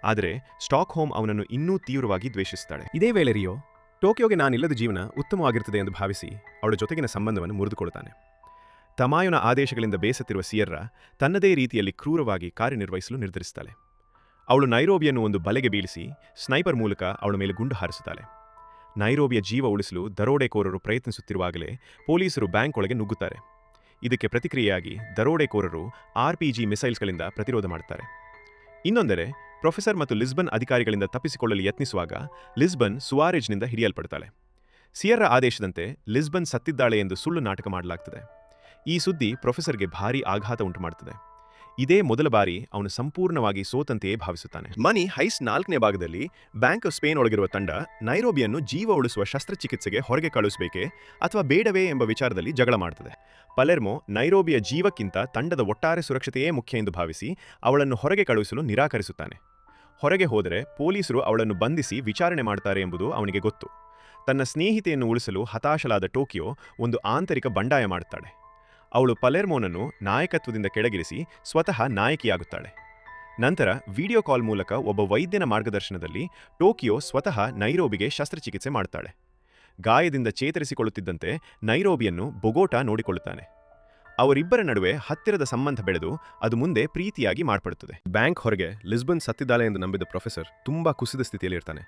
ಆದರೆ ಸ್ಟಾಕ್ಹೋಮ್ ಅವನನ್ನು ಇನ್ನೂ ತೀವ್ರವಾಗಿ ದ್ವೇಷಿಸುತ್ತಾಳೆ. ಇದೇ ವೇಳೆ ರಿಯೋ, ಟೋಕಿಯೋಗೆ ನಾನಿಲ್ಲದ ಜೀವನ ಉತ್ತಮವಾಗಿರುತ್ತದೆ ಎಂದು ಭಾವಿಸಿ ಅವಳ ಜೊತೆಗಿನ ಸಂಬಂಧವನ್ನು ಮುರಿದುಕೊಳ್ಳುತ್ತಾನೆ
ತಮಾಯುನ ಆದೇಶಗಳಿಂದ ಬೇಸತ್ತಿರುವ ಸಿಯರ್ರ ತನ್ನದೇ ರೀತಿಯಲ್ಲಿ ಕ್ರೂರವಾಗಿ ಕಾರ್ಯನಿರ್ವಹಿಸಲು ನಿರ್ಧರಿಸುತ್ತಾಳೆ. ಅವಳು ನೈರೋಬಿಯನ್ನು ಒಂದು ಬಲೆಗೆ ಬೀಳಿಸಿ ಸ್ನೈಪರ್ ಮೂಲಕ ಅವಳ ಮೇಲೆ ಗುಂಡು ಹಾರಿಸುತ್ತಾಳೆ. ನೈರೋಬಿಯ ಜೀವ ಉಳಿಸಲು ದರೋಡೆಕೋರರು ಪ್ರಯತ್ನಿಸುತ್ತಿರುವಾಗಲೇ ಪೊಲೀಸರು ಬ್ಯಾಂಕ್ ಒಳಗೆ ನುಗ್ಗುತ್ತಾರೆ. ಇದಕ್ಕೆ ಪ್ರತಿಕ್ರಿಯೆಯಾಗಿ ದರೋಡೆಕೋರರು ಆರ್ಪಿಜಿ ಮಿಸೈಲ್ಸ್ಗಳಿಂದ ಪ್ರತಿರೋಧ ಮಾಡುತ್ತಾರೆ. ಇನ್ನೊಂದೆಡೆ, ಪ್ರೊಫೆಸರ್ ಮತ್ತು ಲಿಸ್ಬನ್ ಅಧಿಕಾರಿಗಳಿಂದ ತಪ್ಪಿಸಿಕೊಳ್ಳಲು ಯತ್ನಿಸುವಾಗ ಲಿಸ್ಬನ್ ಸುವಾರೇಜ್ನಿಂದ ಹಿಡಿಯಲ್ಪಡುತ್ತಾಳೆ. ಸಿಯರ್ರ ಆದೇಶದಂತೆ ಲಿಸ್ಬನ್ ಸತ್ತಿದ್ದಾಳೆ ಎಂದು ಸುಳ್ಳು ನಾಟಕ ಮಾಡಲಾಗ್ತದೆ. ಈ ಸುದ್ದಿ ಪ್ರೊಫೆಸರ್ಗೆ ಭಾರೀ ಆಘಾತ ಉಂಟುಮಾಡುತ್ತದೆ. ಇದೇ ಮೊದಲ ಬಾರಿ ಅವನು ಸಂಪೂರ್ಣವಾಗಿ ಸೋತಂತೆಯೇ ಭಾವಿಸುತ್ತಾನೆ. ಮನಿ ಹೈಸ್ ನಾಲ್ಕನೇ ಭಾಗದಲ್ಲಿ ಬ್ಯಾಂಕ್ ಆಫ್ ಸ್ಪೇನ್ ಒಳಗಿರುವ ತಂಡ ನೈರೋಬಿಯನ್ನು ಜೀವ ಉಳಿಸುವ ಶಸ್ತ್ರಚಿಕಿತ್ಸೆಗೆ ಹೊರಗೆ ಕಳುಹಿಸಬೇಕೆ ಅಥವಾ ಬೇಡವೇ ಎಂಬ ವಿಚಾರದಲ್ಲಿ ಜಗಳ ಮಾಡುತ್ತದೆ ಪಲೆರ್ಮೊ ನೈರೋಬಿಯ ಜೀವಕ್ಕಿಂತ ತಂಡದ ಒಟ್ಟಾರೆ ಸುರಕ್ಷತೆಯೇ ಮುಖ್ಯ ಎಂದು ಭಾವಿಸಿ ಅವಳನ್ನು ಹೊರಗೆ ಕಳುಹಿಸಲು ನಿರಾಕರಿಸುತ್ತಾನೆ. ಹೊರಗೆ ಹೋದರೆ ಪೊಲೀಸರು ಅವಳನ್ನು ಬಂಧಿಸಿ ವಿಚಾರಣೆ ಮಾಡ್ತಾರೆ ಎಂಬುದು ಅವನಿಗೆ ಗೊತ್ತು. ತನ್ನ ಸ್ನೇಹಿತೆಯನ್ನು ಉಳಿಸಲು ಹತಾಶಲಾದ ಟೋಕಿಯೋ ಒಂದು ಆಂತರಿಕ ಬಂಡಾಯ ಮಾಡುತ್ತಾಳೆ ಅವಳು ಪಲೆರ್ಮೋನನ್ನು ನಾಯಕತ್ವದಿಂದ ಕೆಳಗಿರಿಸಿ ಸ್ವತಃ ನಾಯಕಿಯಾಗುತ್ತಾಳೆ. ನಂತರ ವಿಡಿಯೋ ಕಾಲ್ ಮೂಲಕ ಒಬ್ಬ ವೈದ್ಯನ ಮಾರ್ಗದರ್ಶನದಲ್ಲಿ ಟೋಕಿಯೋ ಸ್ವತಃ ನೈರೋಬಿಗೆ ಶಸ್ತ್ರಚಿಕಿತ್ಸೆ ಮಾಡ್ತಾಳೆ. ಗಾಯದಿಂದ ಚೇತರಿಸಿಕೊಳ್ಳುತ್ತಿದ್ದಂತೆ ನೈರೋಬಿಯನ್ನು ಬೊಗೋಟಾ ನೋಡಿಕೊಳ್ಳುತ್ತಾನೆ. ಅವರಿಬ್ಬರ ನಡುವೆ ಹತ್ತಿರದ ಸಂಬಂಧ ಬೆಳೆದು ಅದು ಮುಂದೆ ಪ್ರೀತಿಯಾಗಿ ಮಾರ್ಪಡುತ್ತದೆ.
ಬ್ಯಾಂಕ್ ಹೊರಗೆ ಲಿಸ್ಬನ್ ಸತ್ತಿದ್ದಾಳೆ ಎಂದು ನಂಬಿದ ಪ್ರೊಫೆಸರ್ ತುಂಬಾ ಕುಸಿದ ಸ್ಥಿತಿಯಲ್ಲಿರ್ತಾನೆ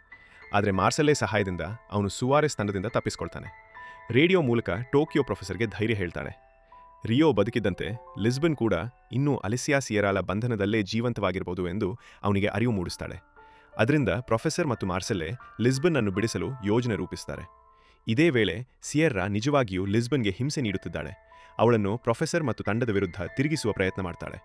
ಆದರೆ ಮಾರ್ಸೆಲ್ಲೆ ಸಹಾಯದಿಂದ ಅವನು ಸುವಾರೆ ತಂಡದಿಂದ ತಪ್ಪಿಸಿಕೊಳ್ತಾನೆ. ರೇಡಿಯೋ ಮೂಲಕ ಟೋಕಿಯೋ ಪ್ರೊಫೆಸರ್ಗೆ ಧೈರ್ಯ ಹೇಳ್ತಾಳೆ
ರಿಯೋ ಬದುಕಿದ್ದಂತೆ ಲಿಸ್ಬನ್ ಕೂಡ ಇನ್ನೂ ಅಲಿಸಿಯಾ ಸಿಯರಾಲ ಬಂಧನದಲ್ಲೇ ಜೀವಂತವಾಗಿರಬಹುದು ಎಂದು ಅವನಿಗೆ ಅರಿವು ಮೂಡಿಸ್ತಾಳೆ. ಅದರಿಂದ ಪ್ರೊಫೆಸರ್ ಮತ್ತು ಮಾರ್ಸೆಲ್ಲೆ ಲಿಸ್ಬನ್ ಅನ್ನು ಬಿಡಿಸಲು ಯೋಜನೆ ರೂಪಿಸ್ತಾರೆ. ಇದೇ ವೇಳೆ ಸಿಯರ್ರಾ ನಿಜವಾಗಿಯೂ ಲಿಸ್ಬನ್ಗೆ ಹಿಂಸೆ ನೀಡುತ್ತಿದ್ದಾಳೆ. ಅವಳನ್ನು ಪ್ರೊಫೆಸರ್ ಮತ್ತು ತಂಡದ ವಿರುದ್ಧ ತಿರುಗಿಸುವ ಪ್ರಯತ್ನ ಮಾಡ್ತಾಳೆ.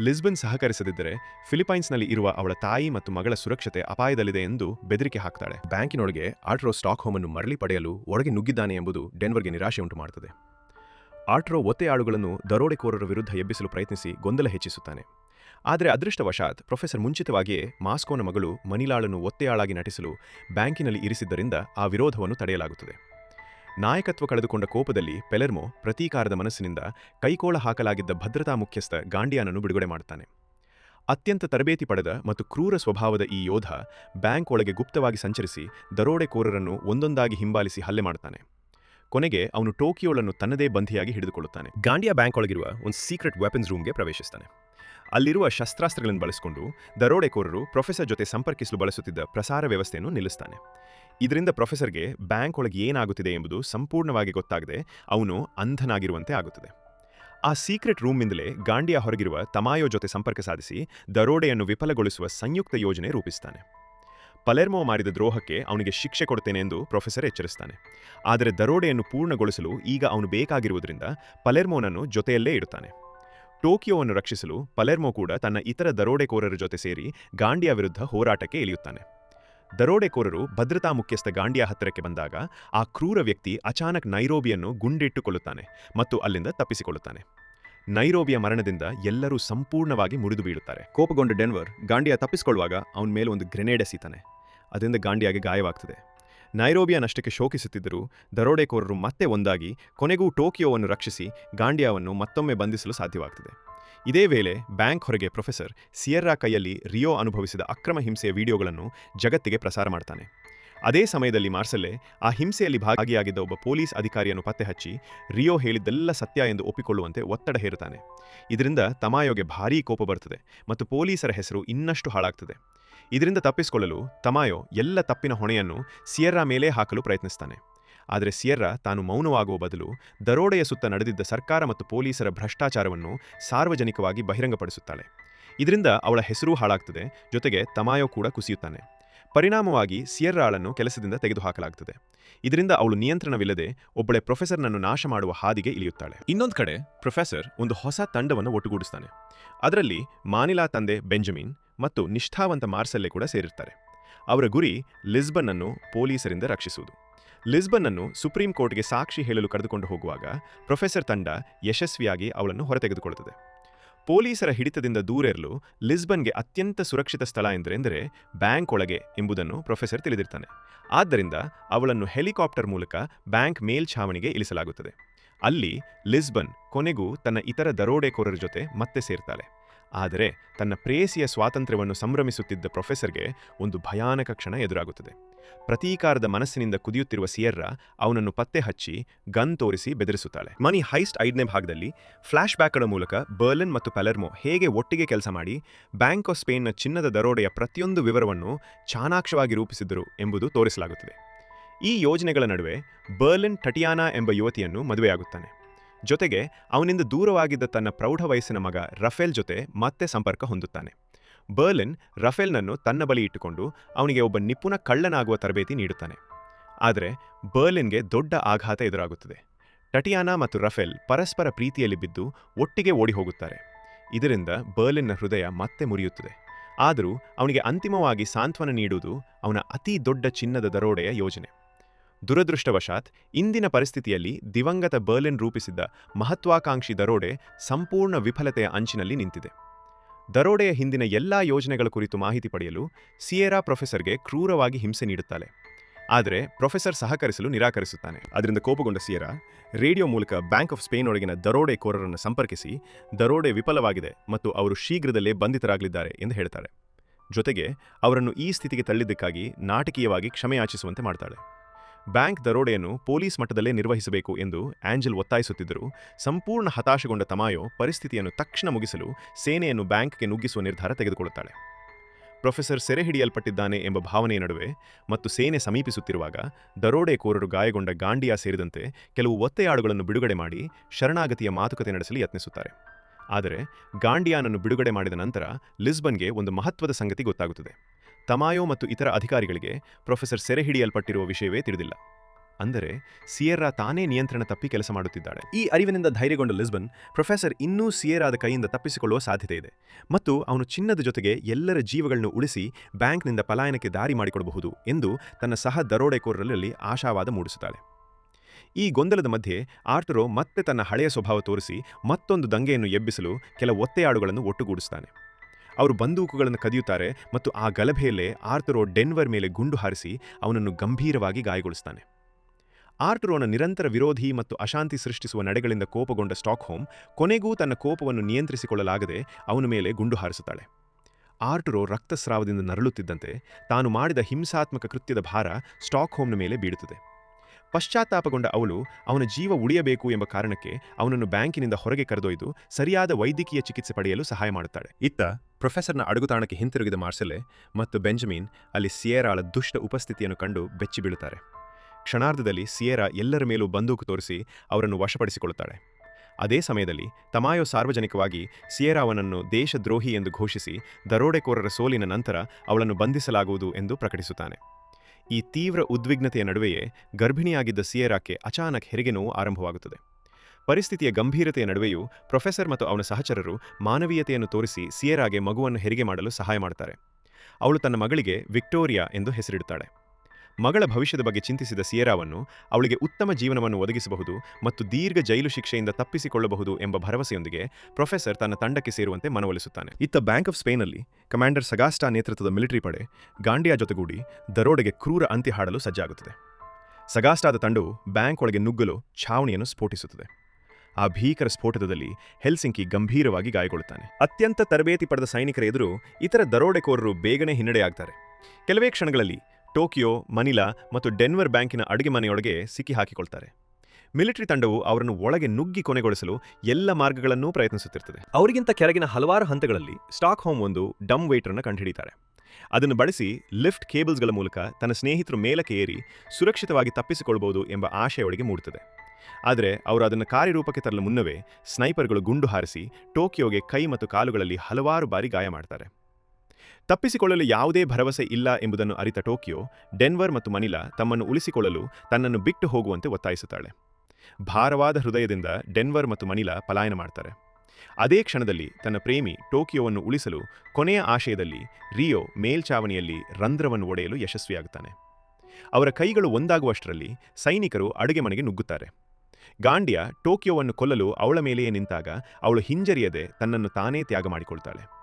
ಲಿಸ್ಬನ್ ಸಹಕರಿಸದಿದ್ದರೆ ಫಿಲಿಪೈನ್ಸ್ನಲ್ಲಿ ಇರುವ ಅವಳ ತಾಯಿ ಮತ್ತು ಮಗಳ ಸುರಕ್ಷತೆ ಅಪಾಯದಲ್ಲಿದೆ ಎಂದು ಬೆದರಿಕೆ ಹಾಕ್ತಾಳೆ.
ಬ್ಯಾಂಕಿನೊಳಗೆ ಆಟ್ರೋ ಸ್ಟಾಕ್ ಹೋಮನ್ನು ಮರಳಿ ಪಡೆಯಲು ಒಳಗೆ ನುಗ್ಗಿದ್ದಾನೆ ಎಂಬುದು ಡೆನ್ವರ್ಗೆ ನಿರಾಶೆ ಉಂಟು ಮಾಡುತ್ತದೆ ಆರ್ಟ್ರೋ ಒತ್ತೆಯಾಳುಗಳನ್ನು ದರೋಡೆಕೋರರ ವಿರುದ್ಧ ಎಬ್ಬಿಸಲು ಪ್ರಯತ್ನಿಸಿ ಗೊಂದಲ ಹೆಚ್ಚಿಸುತ್ತಾನೆ. ಆದರೆ ಅದೃಷ್ಟವಶಾತ್ ಪ್ರೊಫೆಸರ್ ಮುಂಚಿತವಾಗಿಯೇ ಮಾಸ್ಕೋನ ಮಗಳು ಮನಿಲಾಳನ್ನು ಒತ್ತೆಯಾಳಾಗಿ ನಟಿಸಲು ಬ್ಯಾಂಕಿನಲ್ಲಿ ಇರಿಸಿದ್ದರಿಂದ ಆ ವಿರೋಧವನ್ನು ತಡೆಯಲಾಗುತ್ತದೆ. ನಾಯಕತ್ವ ಕಳೆದುಕೊಂಡ ಕೋಪದಲ್ಲಿ ಪೆಲೆರ್ಮೊ ಪ್ರತೀಕಾರದ ಮನಸ್ಸಿನಿಂದ ಕೈಕೋಳ ಹಾಕಲಾಗಿದ್ದ ಭದ್ರತಾ ಮುಖ್ಯಸ್ಥ ಗಾಂಡಿಯಾನನ್ನು ಬಿಡುಗಡೆ ಮಾಡುತ್ತಾನೆ ಅತ್ಯಂತ ತರಬೇತಿ ಪಡೆದ ಮತ್ತು ಕ್ರೂರ ಸ್ವಭಾವದ ಈ ಯೋಧ ಬ್ಯಾಂಕ್ ಒಳಗೆ ಗುಪ್ತವಾಗಿ ಸಂಚರಿಸಿ ದರೋಡೆಕೋರರನ್ನು ಒಂದೊಂದಾಗಿ ಹಿಂಬಾಲಿಸಿ ಹಲ್ಲೆ ಮಾಡುತ್ತಾನೆ ಕೊನೆಗೆ ಅವನು ಟೋಕಿಯೋಳನ್ನು ತನ್ನದೇ ಬಂಧಿಯಾಗಿ ಹಿಡಿದುಕೊಳ್ಳುತ್ತಾನೆ. ಗಾಂಡಿಯಾ ಬ್ಯಾಂಕ್ ಒಳಗಿರುವ ಒಂದು ಸೀಕ್ರೆಟ್ ವೆಪನ್ಸ್ ರೂಮ್ಗೆ ಪ್ರವೇಶಿಸ್ತಾನೆ. ಅಲ್ಲಿರುವ ಶಸ್ತ್ರಾಸ್ತ್ರಗಳನ್ನು ಬಳಸಿಕೊಂಡು ದರೋಡೆಕೋರರು ಪ್ರೊಫೆಸರ್ ಜೊತೆ ಸಂಪರ್ಕಿಸಲು ಬಳಸುತ್ತಿದ್ದ ಪ್ರಸಾರ ವ್ಯವಸ್ಥೆಯನ್ನು ನಿಲ್ಲಿಸ್ತಾನೆ. ಇದರಿಂದ ಪ್ರೊಫೆಸರ್ಗೆ ಬ್ಯಾಂಕ್ ಒಳಗೆ ಏನಾಗುತ್ತಿದೆ ಎಂಬುದು ಸಂಪೂರ್ಣವಾಗಿ ಗೊತ್ತಾಗದೆ ಅವನು ಅಂಧನಾಗಿರುವಂತೆ ಆಗುತ್ತದೆ. ಆ ಸೀಕ್ರೆಟ್ ರೂಮ್ನಿಂದಲೇ ಗಾಂಡಿಯಾ ಹೊರಗಿರುವ ತಮಾಯೋ ಜೊತೆ ಸಂಪರ್ಕ ಸಾಧಿಸಿ ದರೋಡೆಯನ್ನು ವಿಫಲಗೊಳಿಸುವ ಸಂಯುಕ್ತ ಯೋಜನೆ ರೂಪಿಸ್ತಾನೆ. ಪಲೆರ್ಮೋ ಮಾಡಿದ ದ್ರೋಹಕ್ಕೆ ಅವನಿಗೆ ಶಿಕ್ಷೆ ಕೊಡ್ತೇನೆ ಎಂದು ಪ್ರೊಫೆಸರ್ ಎಚ್ಚರಿಸ್ತಾನೆ. ಆದರೆ ದರೋಡೆಯನ್ನು ಪೂರ್ಣಗೊಳಿಸಲು ಈಗ ಅವನು ಬೇಕಾಗಿರುವುದರಿಂದ ಪಲೆರ್ಮೋನನ್ನು ಜೊತೆಯಲ್ಲೇ ಇಡುತ್ತಾನೆ ಟೋಕಿಯೋವನ್ನು ರಕ್ಷಿಸಲು ಪಲೆರ್ಮೋ ಕೂಡ ತನ್ನ ಇತರ ದರೋಡೆಕೋರರ ಜೊತೆ ಸೇರಿ ಗಾಂಡಿಯಾ ವಿರುದ್ಧ ಹೋರಾಟಕ್ಕೆ ಇಳಿಯುತ್ತಾನೆ. ದರೋಡೆಕೋರರು ಭದ್ರತಾ ಮುಖ್ಯಸ್ಥ ಗಾಂಡಿಯಾ ಹತ್ತಿರಕ್ಕೆ ಬಂದಾಗ ಆ ಕ್ರೂರ ವ್ಯಕ್ತಿ ಅಚಾನಕ್ ನೈರೋಬಿಯನ್ನು ಗುಂಡಿಟ್ಟುಕೊಳ್ಳುತ್ತಾನೆ ಮತ್ತು ಅಲ್ಲಿಂದ ತಪ್ಪಿಸಿಕೊಳ್ಳುತ್ತಾನೆ. ನೈರೋಬಿಯ ಮರಣದಿಂದ ಎಲ್ಲರೂ ಸಂಪೂರ್ಣವಾಗಿ ಮುರಿದು ಬೀಳುತ್ತಾರೆ. ಕೋಪಗೊಂಡ ಡೆನ್ವರ್ ಗಾಂಡಿಯಾ ತಪ್ಪಿಸಿಕೊಳ್ಳುವಾಗ ಅವನ ಮೇಲೆ ಒಂದು ಗ್ರೆನೇಡ್ ಎಸೀತಾನೆ. ಅದರಿಂದ ಗಾಂಡಿಯಾಗೆ ಗಾಯವಾಗ್ತದೆ. ನೈರೋಬಿಯ ನಷ್ಟಕ್ಕೆ ಶೋಕಿಸುತ್ತಿದ್ದರೂ ದರೋಡೆಕೋರರು ಮತ್ತೆ ಒಂದಾಗಿ ಕೊನೆಗೂ ಟೋಕಿಯೋವನ್ನು ರಕ್ಷಿಸಿ ಗಾಂಡಿಯಾವನ್ನು ಮತ್ತೊಮ್ಮೆ ಬಂಧಿಸಲು ಸಾಧ್ಯವಾಗ್ತದೆ. ಇದೇ ವೇಳೆ ಬ್ಯಾಂಕ್ ಹೊರಗೆ ಪ್ರೊಫೆಸರ್ ಸಿಯರ್ರಾ ಕೈಯಲ್ಲಿ ರಿಯೋ ಅನುಭವಿಸಿದ ಅಕ್ರಮ ಹಿಂಸೆಯ ವಿಡಿಯೋಗಳನ್ನು ಜಗತ್ತಿಗೆ ಪ್ರಸಾರ ಮಾಡ್ತಾನೆ. ಅದೇ ಸಮಯದಲ್ಲಿ ಮಾರ್ಸೆಲ್ಲೆ ಆ ಹಿಂಸೆಯಲ್ಲಿ ಭಾಗಿಯಾಗಿದ್ದ ಒಬ್ಬ ಪೊಲೀಸ್ ಅಧಿಕಾರಿಯನ್ನು ಪತ್ತೆ ಹಚ್ಚಿ ರಿಯೋ ಹೇಳಿದ್ದೆಲ್ಲ ಸತ್ಯ ಎಂದು ಒಪ್ಪಿಕೊಳ್ಳುವಂತೆ ಒತ್ತಡ ಹೇರುತ್ತಾನೆ. ಇದರಿಂದ ತಮಾಯೋಗೆ ಭಾರೀ ಕೋಪ ಬರುತ್ತದೆ ಮತ್ತು ಪೊಲೀಸರ ಹೆಸರು ಇನ್ನಷ್ಟು ಹಾಳಾಗ್ತದೆ. ಇದರಿಂದ ತಪ್ಪಿಸಿಕೊಳ್ಳಲು ತಮಾಯೋ ಎಲ್ಲ ತಪ್ಪಿನ ಹೊಣೆಯನ್ನು ಸಿಯರ್ರಾ ಮೇಲೆ ಹಾಕಲು ಪ್ರಯತ್ನಿಸ್ತಾನೆ. ಆದರೆ ಸಿಯರ್ರಾ ತಾನು ಮೌನವಾಗುವ ಬದಲು ದರೋಡೆಯ ಸುತ್ತ ನಡೆದಿದ್ದ ಸರ್ಕಾರ ಮತ್ತು ಪೊಲೀಸರ ಭ್ರಷ್ಟಾಚಾರವನ್ನು ಸಾರ್ವಜನಿಕವಾಗಿ ಬಹಿರಂಗಪಡಿಸುತ್ತಾಳೆ. ಇದರಿಂದ ಅವಳ ಹೆಸರೂ ಹಾಳಾಗ್ತದೆ, ಜೊತೆಗೆ ತಮಾಯೋ ಕೂಡ ಕುಸಿಯುತ್ತಾನೆ. ಪರಿಣಾಮವಾಗಿ ಸಿಯರ್ರಾಳನ್ನು ಕೆಲಸದಿಂದ ತೆಗೆದುಹಾಕಲಾಗುತ್ತದೆ ಇದರಿಂದ ಅವಳು ನಿಯಂತ್ರಣವಿಲ್ಲದೆ ಒಬ್ಬಳೆ ಪ್ರೊಫೆಸರ್ನನ್ನು ನಾಶ ಮಾಡುವ ಹಾದಿಗೆ ಇಳಿಯುತ್ತಾಳೆ. ಇನ್ನೊಂದು ಕಡೆ ಪ್ರೊಫೆಸರ್ ಒಂದು ಹೊಸ ತಂಡವನ್ನು ಒಟ್ಟುಗೂಡಿಸ್ತಾನೆ. ಅದರಲ್ಲಿ ಮಾನಿಲಾ ತಂದೆ ಬೆಂಜಮಿನ್ ಮತ್ತು ನಿಷ್ಠಾವಂತ ಮಾರ್ಸೆಲ್ಲೆ ಕೂಡ ಸೇರಿರ್ತಾರೆ. ಅವರ ಗುರಿ ಲಿಸ್ಬನ್ ಅನ್ನು ಪೊಲೀಸರಿಂದ ರಕ್ಷಿಸುವುದು. ಲಿಸ್ಬನ್ ಅನ್ನು ಸುಪ್ರೀಂ ಕೋರ್ಟ್ಗೆ ಸಾಕ್ಷಿ ಹೇಳಲು ಕರೆದುಕೊಂಡು ಹೋಗುವಾಗ ಪ್ರೊಫೆಸರ್ ತಂಡ ಯಶಸ್ವಿಯಾಗಿ ಅವಳನ್ನು ಹೊರತೆಗೆದುಕೊಳ್ಳುತ್ತದೆ. ಪೊಲೀಸರ ಹಿಡಿತದಿಂದ ದೂರೇರಲು ಲಿಸ್ಬನ್ಗೆ ಅತ್ಯಂತ ಸುರಕ್ಷಿತ ಸ್ಥಳ ಎಂದರೆಂದರೆ ಬ್ಯಾಂಕ್ ಒಳಗೆ ಎಂಬುದನ್ನು ಪ್ರೊಫೆಸರ್ ತಿಳಿದಿರ್ತಾನೆ. ಆದ್ದರಿಂದ ಅವಳನ್ನು ಹೆಲಿಕಾಪ್ಟರ್ ಮೂಲಕ ಬ್ಯಾಂಕ್ ಮೇಲ್ಛಾವಣಿಗೆ ಇಳಿಸಲಾಗುತ್ತದೆ. ಅಲ್ಲಿ ಲಿಸ್ಬನ್ ಕೊನೆಗೂ ತನ್ನ ಇತರ ದರೋಡೆಕೋರರ ಜೊತೆ ಮತ್ತೆ ಸೇರ್ತಾಳೆ. ಆದರೆ ತನ್ನ ಪ್ರೇಯಸಿಯ ಸ್ವಾತಂತ್ರ್ಯವನ್ನು ಸಂಭ್ರಮಿಸುತ್ತಿದ್ದ ಪ್ರೊಫೆಸರ್ಗೆ ಒಂದು ಭಯಾನಕ ಕ್ಷಣ ಎದುರಾಗುತ್ತದೆ. ಪ್ರತೀಕಾರದ ಮನಸ್ಸಿನಿಂದ ಕುದಿಯುತ್ತಿರುವ ಸಿಯರ್ರ ಅವನನ್ನು ಪತ್ತೆ ಹಚ್ಚಿ ಗನ್ ತೋರಿಸಿ ಬೆದರಿಸುತ್ತಾಳೆ. ಮನಿ ಹೈಸ್ಟ್ ಐದನೇ ಭಾಗದಲ್ಲಿ ಫ್ಲಾಶ್ ಬ್ಯಾಕ್ಗಳ ಮೂಲಕ ಬರ್ಲಿನ್ ಮತ್ತು ಪೆಲರ್ಮೋ ಹೇಗೆ ಒಟ್ಟಿಗೆ ಕೆಲಸ ಮಾಡಿ ಬ್ಯಾಂಕ್ ಆಫ್ ಸ್ಪೇನ್ನ ಚಿನ್ನದ ದರೋಡೆಯ ಪ್ರತಿಯೊಂದು ವಿವರವನ್ನು ಚಾಣಾಕ್ಷವಾಗಿ ರೂಪಿಸಿದ್ದರು ಎಂಬುದು ತೋರಿಸಲಾಗುತ್ತದೆ. ಈ ಯೋಜನೆಗಳ ನಡುವೆ ಬರ್ಲಿನ್ ಟಟಿಯಾನಾ ಎಂಬ ಯುವತಿಯನ್ನು ಮದುವೆಯಾಗುತ್ತಾನೆ. ಜೊತೆಗೆ ಅವನಿಂದ ದೂರವಾಗಿದ್ದ ತನ್ನ ಪ್ರೌಢ ವಯಸ್ಸಿನ ಮಗ ರಫೇಲ್ ಜೊತೆ ಮತ್ತೆ ಸಂಪರ್ಕ ಹೊಂದುತ್ತಾನೆ. ಬರ್ಲಿನ್ ರಫೇಲ್ನನ್ನು ತನ್ನ ಬಳಿ ಇಟ್ಟುಕೊಂಡು ಅವನಿಗೆ ಒಬ್ಬ ನಿಪುಣ ಕಳ್ಳನಾಗುವ ತರಬೇತಿ ನೀಡುತ್ತಾನೆ. ಆದರೆ ಬರ್ಲಿನ್ಗೆ ದೊಡ್ಡ ಆಘಾತ ಎದುರಾಗುತ್ತದೆ. ಟಟಿಯಾನಾ ಮತ್ತು ರಫೇಲ್ ಪರಸ್ಪರ ಪ್ರೀತಿಯಲ್ಲಿ ಬಿದ್ದು ಒಟ್ಟಿಗೆ ಓಡಿ ಹೋಗುತ್ತಾರೆ ಇದರಿಂದ ಬರ್ಲಿನ್ನ ಹೃದಯ ಮತ್ತೆ ಮುರಿಯುತ್ತದೆ. ಆದರೂ ಅವನಿಗೆ ಅಂತಿಮವಾಗಿ ಸಾಂತ್ವನ ನೀಡುವುದು ಅವನ ಅತಿ ದೊಡ್ಡ ಚಿನ್ನದ ದರೋಡೆಯ ಯೋಜನೆ. ದುರದೃಷ್ಟವಶಾತ್ ಇಂದಿನ ಪರಿಸ್ಥಿತಿಯಲ್ಲಿ ದಿವಂಗತ ಬರ್ಲಿನ್ ರೂಪಿಸಿದ್ದ ಮಹತ್ವಾಕಾಂಕ್ಷಿ ದರೋಡೆ ಸಂಪೂರ್ಣ ವಿಫಲತೆಯ ಅಂಚಿನಲ್ಲಿ ನಿಂತಿದೆ. ದರೋಡೆಯ ಹಿಂದಿನ ಎಲ್ಲಾ ಯೋಜನೆಗಳ ಕುರಿತು ಮಾಹಿತಿ ಪಡೆಯಲು ಸಿಯೇರಾ ಪ್ರೊಫೆಸರ್ಗೆ ಕ್ರೂರವಾಗಿ ಹಿಂಸೆ ನೀಡುತ್ತಾಳೆ. ಆದರೆ ಪ್ರೊಫೆಸರ್ ಸಹಕರಿಸಲು ನಿರಾಕರಿಸುತ್ತಾನೆ. ಅದರಿಂದ ಕೋಪಗೊಂಡ ಸಿಯರಾ ರೇಡಿಯೋ ಮೂಲಕ ಬ್ಯಾಂಕ್ ಆಫ್ ಸ್ಪೇನ್ ಒಳಗಿನ ದರೋಡೆಕೋರರನ್ನು ಸಂಪರ್ಕಿಸಿ ದರೋಡೆ ವಿಫಲವಾಗಿದೆ ಮತ್ತು ಅವರು ಶೀಘ್ರದಲ್ಲೇ ಬಂಧಿತರಾಗಲಿದ್ದಾರೆ ಎಂದು ಹೇಳ್ತಾಳೆ ಜೊತೆಗೆ ಅವರನ್ನು ಈ ಸ್ಥಿತಿಗೆ ತಳ್ಳಿದ್ದಕ್ಕಾಗಿ ನಾಟಕೀಯವಾಗಿ ಕ್ಷಮೆಯಾಚಿಸುವಂತೆ ಮಾಡ್ತಾಳೆ. ಬ್ಯಾಂಕ್ ದರೋಡೆಯನ್ನು ಪೊಲೀಸ್ ಮಟ್ಟದಲ್ಲೇ ನಿರ್ವಹಿಸಬೇಕು ಎಂದು ಆಂಜೆಲ್ ಒತ್ತಾಯಿಸುತ್ತಿದ್ದರು. ಸಂಪೂರ್ಣ ಹತಾಶಗೊಂಡ ತಮಾಯೋ ಪರಿಸ್ಥಿತಿಯನ್ನು ತಕ್ಷಣ ಮುಗಿಸಲು ಸೇನೆಯನ್ನು ಬ್ಯಾಂಕ್ಗೆ ನುಗ್ಗಿಸುವ ನಿರ್ಧಾರ ತೆಗೆದುಕೊಳ್ಳುತ್ತಾಳೆ.
ಪ್ರೊಫೆಸರ್ ಸೆರೆ ಹಿಡಿಯಲ್ಪಟ್ಟಿದ್ದಾನೆ ಎಂಬ ಭಾವನೆಯ ನಡುವೆ ಮತ್ತು ಸೇನೆ ಸಮೀಪಿಸುತ್ತಿರುವಾಗ ದರೋಡೆಕೋರರು ಗಾಯಗೊಂಡ ಗಾಂಡಿಯಾ ಸೇರಿದಂತೆ ಕೆಲವು ಒತ್ತೆಯಾಡುಗಳನ್ನು ಬಿಡುಗಡೆ ಮಾಡಿ ಶರಣಾಗತಿಯ ಮಾತುಕತೆ ನಡೆಸಲು ಯತ್ನಿಸುತ್ತಾರೆ. ಆದರೆ ಗಾಂಡಿಯಾನನ್ನು ಬಿಡುಗಡೆ ಮಾಡಿದ ನಂತರ ಲಿಸ್ಬನ್ಗೆ ಒಂದು ಮಹತ್ವದ ಸಂಗತಿ ಗೊತ್ತಾಗುತ್ತದೆ. ತಮಾಯೋ ಮತ್ತು ಇತರ ಅಧಿಕಾರಿಗಳಿಗೆ ಪ್ರೊಫೆಸರ್ ಸೆರೆ ಹಿಡಿಯಲ್ಪಟ್ಟಿರುವ ವಿಷಯವೇ ತಿಳಿದಿಲ್ಲ. ಅಂದರೆ ಸಿಯೆರಾ ತಾನೇ ನಿಯಂತ್ರಣ ತಪ್ಪಿ ಕೆಲಸ ಮಾಡುತ್ತಿದ್ದಾಳೆ. ಈ ಅರಿವಿನಿಂದ ಧೈರ್ಯಗೊಂಡ ಲಿಸ್ಬನ್, ಪ್ರೊಫೆಸರ್ ಇನ್ನೂ ಸಿಯೆರಾದ ಕೈಯಿಂದ ತಪ್ಪಿಸಿಕೊಳ್ಳುವ ಸಾಧ್ಯತೆ ಇದೆ ಮತ್ತು ಅವನು ಚಿನ್ನದ ಜೊತೆಗೆ ಎಲ್ಲರ ಜೀವಗಳನ್ನು ಉಳಿಸಿ ಬ್ಯಾಂಕ್ನಿಂದ ಪಲಾಯನಕ್ಕೆ ದಾರಿ ಮಾಡಿಕೊಡಬಹುದು ಎಂದು ತನ್ನ ಸಹ ದರೋಡೆಕೋರರಲ್ಲಿ ಆಶಾವಾದ ಮೂಡಿಸುತ್ತಾಳೆ. ಈ ಗೊಂದಲದ ಮಧ್ಯೆ ಆರ್ಟರೋ ಮತ್ತೆ ತನ್ನ ಹಳೆಯ ಸ್ವಭಾವ ತೋರಿಸಿ ಮತ್ತೊಂದು ದಂಗೆಯನ್ನು ಎಬ್ಬಿಸಲು ಕೆಲ ಒತ್ತೆಯಾಡುಗಳನ್ನು ಒಟ್ಟುಗೂಡಿಸುತ್ತಾನೆ. ಅವರು ಬಂದೂಕುಗಳನ್ನು ಕದಿಯುತ್ತಾರೆ ಮತ್ತು ಆ ಗಲಭೆಯಲ್ಲೇ ಆರ್ಥರೋ ಡೆನ್ವರ್ ಮೇಲೆ ಗುಂಡು ಹಾರಿಸಿ ಅವನನ್ನು ಗಂಭೀರವಾಗಿ ಗಾಯಗೊಳಿಸ್ತಾನೆ. ಆರ್ಟ್ರೋನ ನಿರಂತರ ವಿರೋಧಿ ಮತ್ತು ಅಶಾಂತಿ ಸೃಷ್ಟಿಸುವ ನಡೆಗಳಿಂದ ಕೋಪಗೊಂಡ ಸ್ಟಾಕ್ಹೋಮ್ ಕೊನೆಗೂ ತನ್ನ ಕೋಪವನ್ನು ನಿಯಂತ್ರಿಸಿಕೊಳ್ಳಲಾಗದೆ ಅವನ ಮೇಲೆ ಗುಂಡು ಹಾರಿಸುತ್ತಾಳೆ. ಆರ್ಟ್ರೋ ರಕ್ತಸ್ರಾವದಿಂದ ನರಳುತ್ತಿದ್ದಂತೆ ತಾನು ಮಾಡಿದ ಹಿಂಸಾತ್ಮಕ ಕೃತ್ಯದ ಭಾರ ಸ್ಟಾಕ್ಹೋಮ್ನ ಮೇಲೆ ಬೀಳುತ್ತದೆ. ಪಶ್ಚಾತ್ತಾಪಗೊಂಡ ಅವಳು ಅವನ ಜೀವ ಉಳಿಯಬೇಕು ಎಂಬ ಕಾರಣಕ್ಕೆ ಅವನನ್ನು ಬ್ಯಾಂಕಿನಿಂದ ಹೊರಗೆ ಕರೆದೊಯ್ದು ಸರಿಯಾದ ವೈದ್ಯಕೀಯ ಚಿಕಿತ್ಸೆ ಪಡೆಯಲು ಸಹಾಯ ಮಾಡುತ್ತಾಳೆ. ಇತ್ತ ಪ್ರೊಫೆಸರ್ನ ಅಡುಗುತಾಣಕ್ಕೆ ಹಿಂತಿರುಗಿದ ಮಾರ್ಸೆಲೆ ಮತ್ತು ಬೆಂಜಮಿನ್ ಅಲ್ಲಿ ಸಿಯೇರಾಳ ದುಷ್ಟ ಉಪಸ್ಥಿತಿಯನ್ನು ಕಂಡು ಬೆಚ್ಚಿ ಬೀಳುತ್ತಾರೆ. ಕ್ಷಣಾರ್ಧದಲ್ಲಿ ಸಿಯೇರಾ ಎಲ್ಲರ ಮೇಲೂ ಬಂದೂಕು ತೋರಿಸಿ ಅವರನ್ನು ವಶಪಡಿಸಿಕೊಳ್ಳುತ್ತಾಳೆ. ಅದೇ ಸಮಯದಲ್ಲಿ ತಮಾಯೋ ಸಾರ್ವಜನಿಕವಾಗಿ ಸಿಯೇರಾವನನ್ನು ದೇಶದ್ರೋಹಿ ಎಂದು ಘೋಷಿಸಿ ದರೋಡೆಕೋರರ ಸೋಲಿನ ನಂತರ ಅವಳನ್ನು ಬಂಧಿಸಲಾಗುವುದು ಎಂದು ಪ್ರಕಟಿಸುತ್ತಾನೆ. ಈ ತೀವ್ರ ಉದ್ವಿಗ್ನತೆಯ ನಡುವೆಯೇ ಗರ್ಭಿಣಿಯಾಗಿದ್ದ ಸಿಯೇರಾಕ್ಕೆ ಅಚಾನಕ್ ಹೆರಿಗೆ ನೋವು ಆರಂಭವಾಗುತ್ತದೆ. ಪರಿಸ್ಥಿತಿಯ ಗಂಭೀರತೆಯ ನಡುವೆಯೂ ಪ್ರೊಫೆಸರ್ ಮತ್ತು ಅವನ ಸಹಚರರು ಮಾನವೀಯತೆಯನ್ನು ತೋರಿಸಿ ಸಿಯೇರಾಗೆ ಮಗುವನ್ನು ಹೆರಿಗೆ ಮಾಡಲು ಸಹಾಯ ಮಾಡುತ್ತಾರೆ ಅವಳು ತನ್ನ ಮಗಳಿಗೆ ವಿಕ್ಟೋರಿಯಾ ಎಂದು ಹೆಸರಿಡುತ್ತಾಳೆ. ಮಗಳ ಭವಿಷ್ಯದ ಬಗ್ಗೆ ಚಿಂತಿಸಿದ ಸಿಯೇರಾವನ್ನು ಅವಳಿಗೆ ಉತ್ತಮ ಜೀವನವನ್ನು ಒದಗಿಸಬಹುದು ಮತ್ತು ದೀರ್ಘ ಜೈಲು ಶಿಕ್ಷೆಯಿಂದ ತಪ್ಪಿಸಿಕೊಳ್ಳಬಹುದು ಎಂಬ ಭರವಸೆಯೊಂದಿಗೆ ಪ್ರೊಫೆಸರ್ ತನ್ನ ತಂಡಕ್ಕೆ ಸೇರುವಂತೆ ಮನವೊಲಿಸುತ್ತಾನೆ. ಇತ್ತ ಬ್ಯಾಂಕ್ ಆಫ್ ಸ್ಪೇನಲ್ಲಿ ಕಮಾಂಡರ್ ಸಗಾಸ್ಟಾ ನೇತೃತ್ವದ ಮಿಲಿಟರಿ ಪಡೆ ಗಾಂಡಿಯಾ ಜೊತೆಗೂಡಿ ದರೋಡೆಗೆ ಕ್ರೂರ ಅಂತ್ಯ ಹಾಡಲು ಸಜ್ಜಾಗುತ್ತದೆ. ಸಗಾಸ್ಟಾದ ತಂಡವು ಬ್ಯಾಂಕ್ ಒಳಗೆ ನುಗ್ಗಲು ಛಾವಣಿಯನ್ನು ಸ್ಫೋಟಿಸುತ್ತದೆ. ಆ ಭೀಕರ ಸ್ಫೋಟದಲ್ಲಿ ಹೆಲ್ಸಿಂಕಿ ಗಂಭೀರವಾಗಿ ಗಾಯಗೊಳ್ಳುತ್ತಾನೆ. ಅತ್ಯಂತ ತರಬೇತಿ ಪಡೆದ ಸೈನಿಕರ ಎದುರು ಇತರ ದರೋಡೆಕೋರರು ಬೇಗನೆ ಹಿನ್ನಡೆಯಾಗ್ತಾರೆ. ಕೆಲವೇ ಕ್ಷಣಗಳಲ್ಲಿ ಟೋಕಿಯೋ, ಮನಿಲಾ ಮತ್ತು ಡೆನ್ವರ್ ಬ್ಯಾಂಕಿನ ಅಡುಗೆ ಮನೆಯೊಳಗೆ ಸಿಕ್ಕಿ ಮಿಲಿಟರಿ ತಂಡವು ಅವರನ್ನು ಒಳಗೆ ನುಗ್ಗಿ ಕೊನೆಗೊಳಿಸಲು ಎಲ್ಲ ಮಾರ್ಗಗಳನ್ನೂ ಪ್ರಯತ್ನಿಸುತ್ತಿರುತ್ತದೆ ಅವರಿಗಿಂತ ಕೆಳಗಿನ ಹಲವಾರು ಹಂತಗಳಲ್ಲಿ ಸ್ಟಾಕ್ ಹೋಮ್ ಒಂದು ಡಮ್ ವೇಟರ್ನ ಕಂಡುಹಿಡಿತಾರೆ ಅದನ್ನು ಬಳಸಿ ಲಿಫ್ಟ್ ಕೇಬಲ್ಸ್ಗಳ ಮೂಲಕ ತನ್ನ ಸ್ನೇಹಿತರು ಮೇಲಕ್ಕೆ ಏರಿ ಸುರಕ್ಷಿತವಾಗಿ ತಪ್ಪಿಸಿಕೊಳ್ಳಬಹುದು ಎಂಬ ಆಶೆಯೊಳಗೆ ಮೂಡುತ್ತದೆ. ಆದರೆ ಅವರು ಅದನ್ನು ಕಾರ್ಯರೂಪಕ್ಕೆ ತರಲು ಮುನ್ನವೇ ಸ್ನೈಪರ್ಗಳು ಗುಂಡು ಹಾರಿಸಿ ಟೋಕಿಯೋಗೆ ಕೈ ಮತ್ತು ಕಾಲುಗಳಲ್ಲಿ ಹಲವಾರು ಬಾರಿ ಗಾಯ ಮಾಡ್ತಾರೆ. ತಪ್ಪಿಸಿಕೊಳ್ಳಲು ಯಾವುದೇ ಭರವಸೆ ಇಲ್ಲ ಎಂಬುದನ್ನು ಅರಿತ ಟೋಕಿಯೋ, ಡೆನ್ವರ್ ಮತ್ತು ಮನಿಲಾ ತಮ್ಮನ್ನು ಉಳಿಸಿಕೊಳ್ಳಲು ತನ್ನನ್ನು ಬಿಟ್ಟು ಹೋಗುವಂತೆ ಒತ್ತಾಯಿಸುತ್ತಾಳೆ. ಭಾರವಾದ ಹೃದಯದಿಂದ ಡೆನ್ವರ್ ಮತ್ತು ಮನಿಲಾ ಪಲಾಯನ ಮಾಡ್ತಾರೆ. ಅದೇ ಕ್ಷಣದಲ್ಲಿ ತನ್ನ ಪ್ರೇಮಿ ಟೋಕಿಯೋವನ್ನು ಉಳಿಸಲು ಕೊನೆಯ ಆಶಯದಲ್ಲಿ ರಿಯೋ ಮೇಲ್ಚಾವಣಿಯಲ್ಲಿ ರಂಧ್ರವನ್ನು ಒಡೆಯಲು ಯಶಸ್ವಿಯಾಗುತ್ತಾನೆ. ಅವರ ಕೈಗಳು ಒಂದಾಗುವಷ್ಟರಲ್ಲಿ ಸೈನಿಕರು ಅಡುಗೆ ಮನೆಗೆ ನುಗ್ಗುತ್ತಾರೆ. ಗಾಂಡಿಯ ಟೋಕಿಯೋವನ್ನು ಕೊಲ್ಲಲು ಅವಳ ಮೇಲೆಯೇ ನಿಂತಾಗ ಅವಳು ಹಿಂಜರಿಯದೆ ತನ್ನನ್ನು ತಾನೇ ತ್ಯಾಗ ಮಾಡಿಕೊಳ್ತಾಳೆ.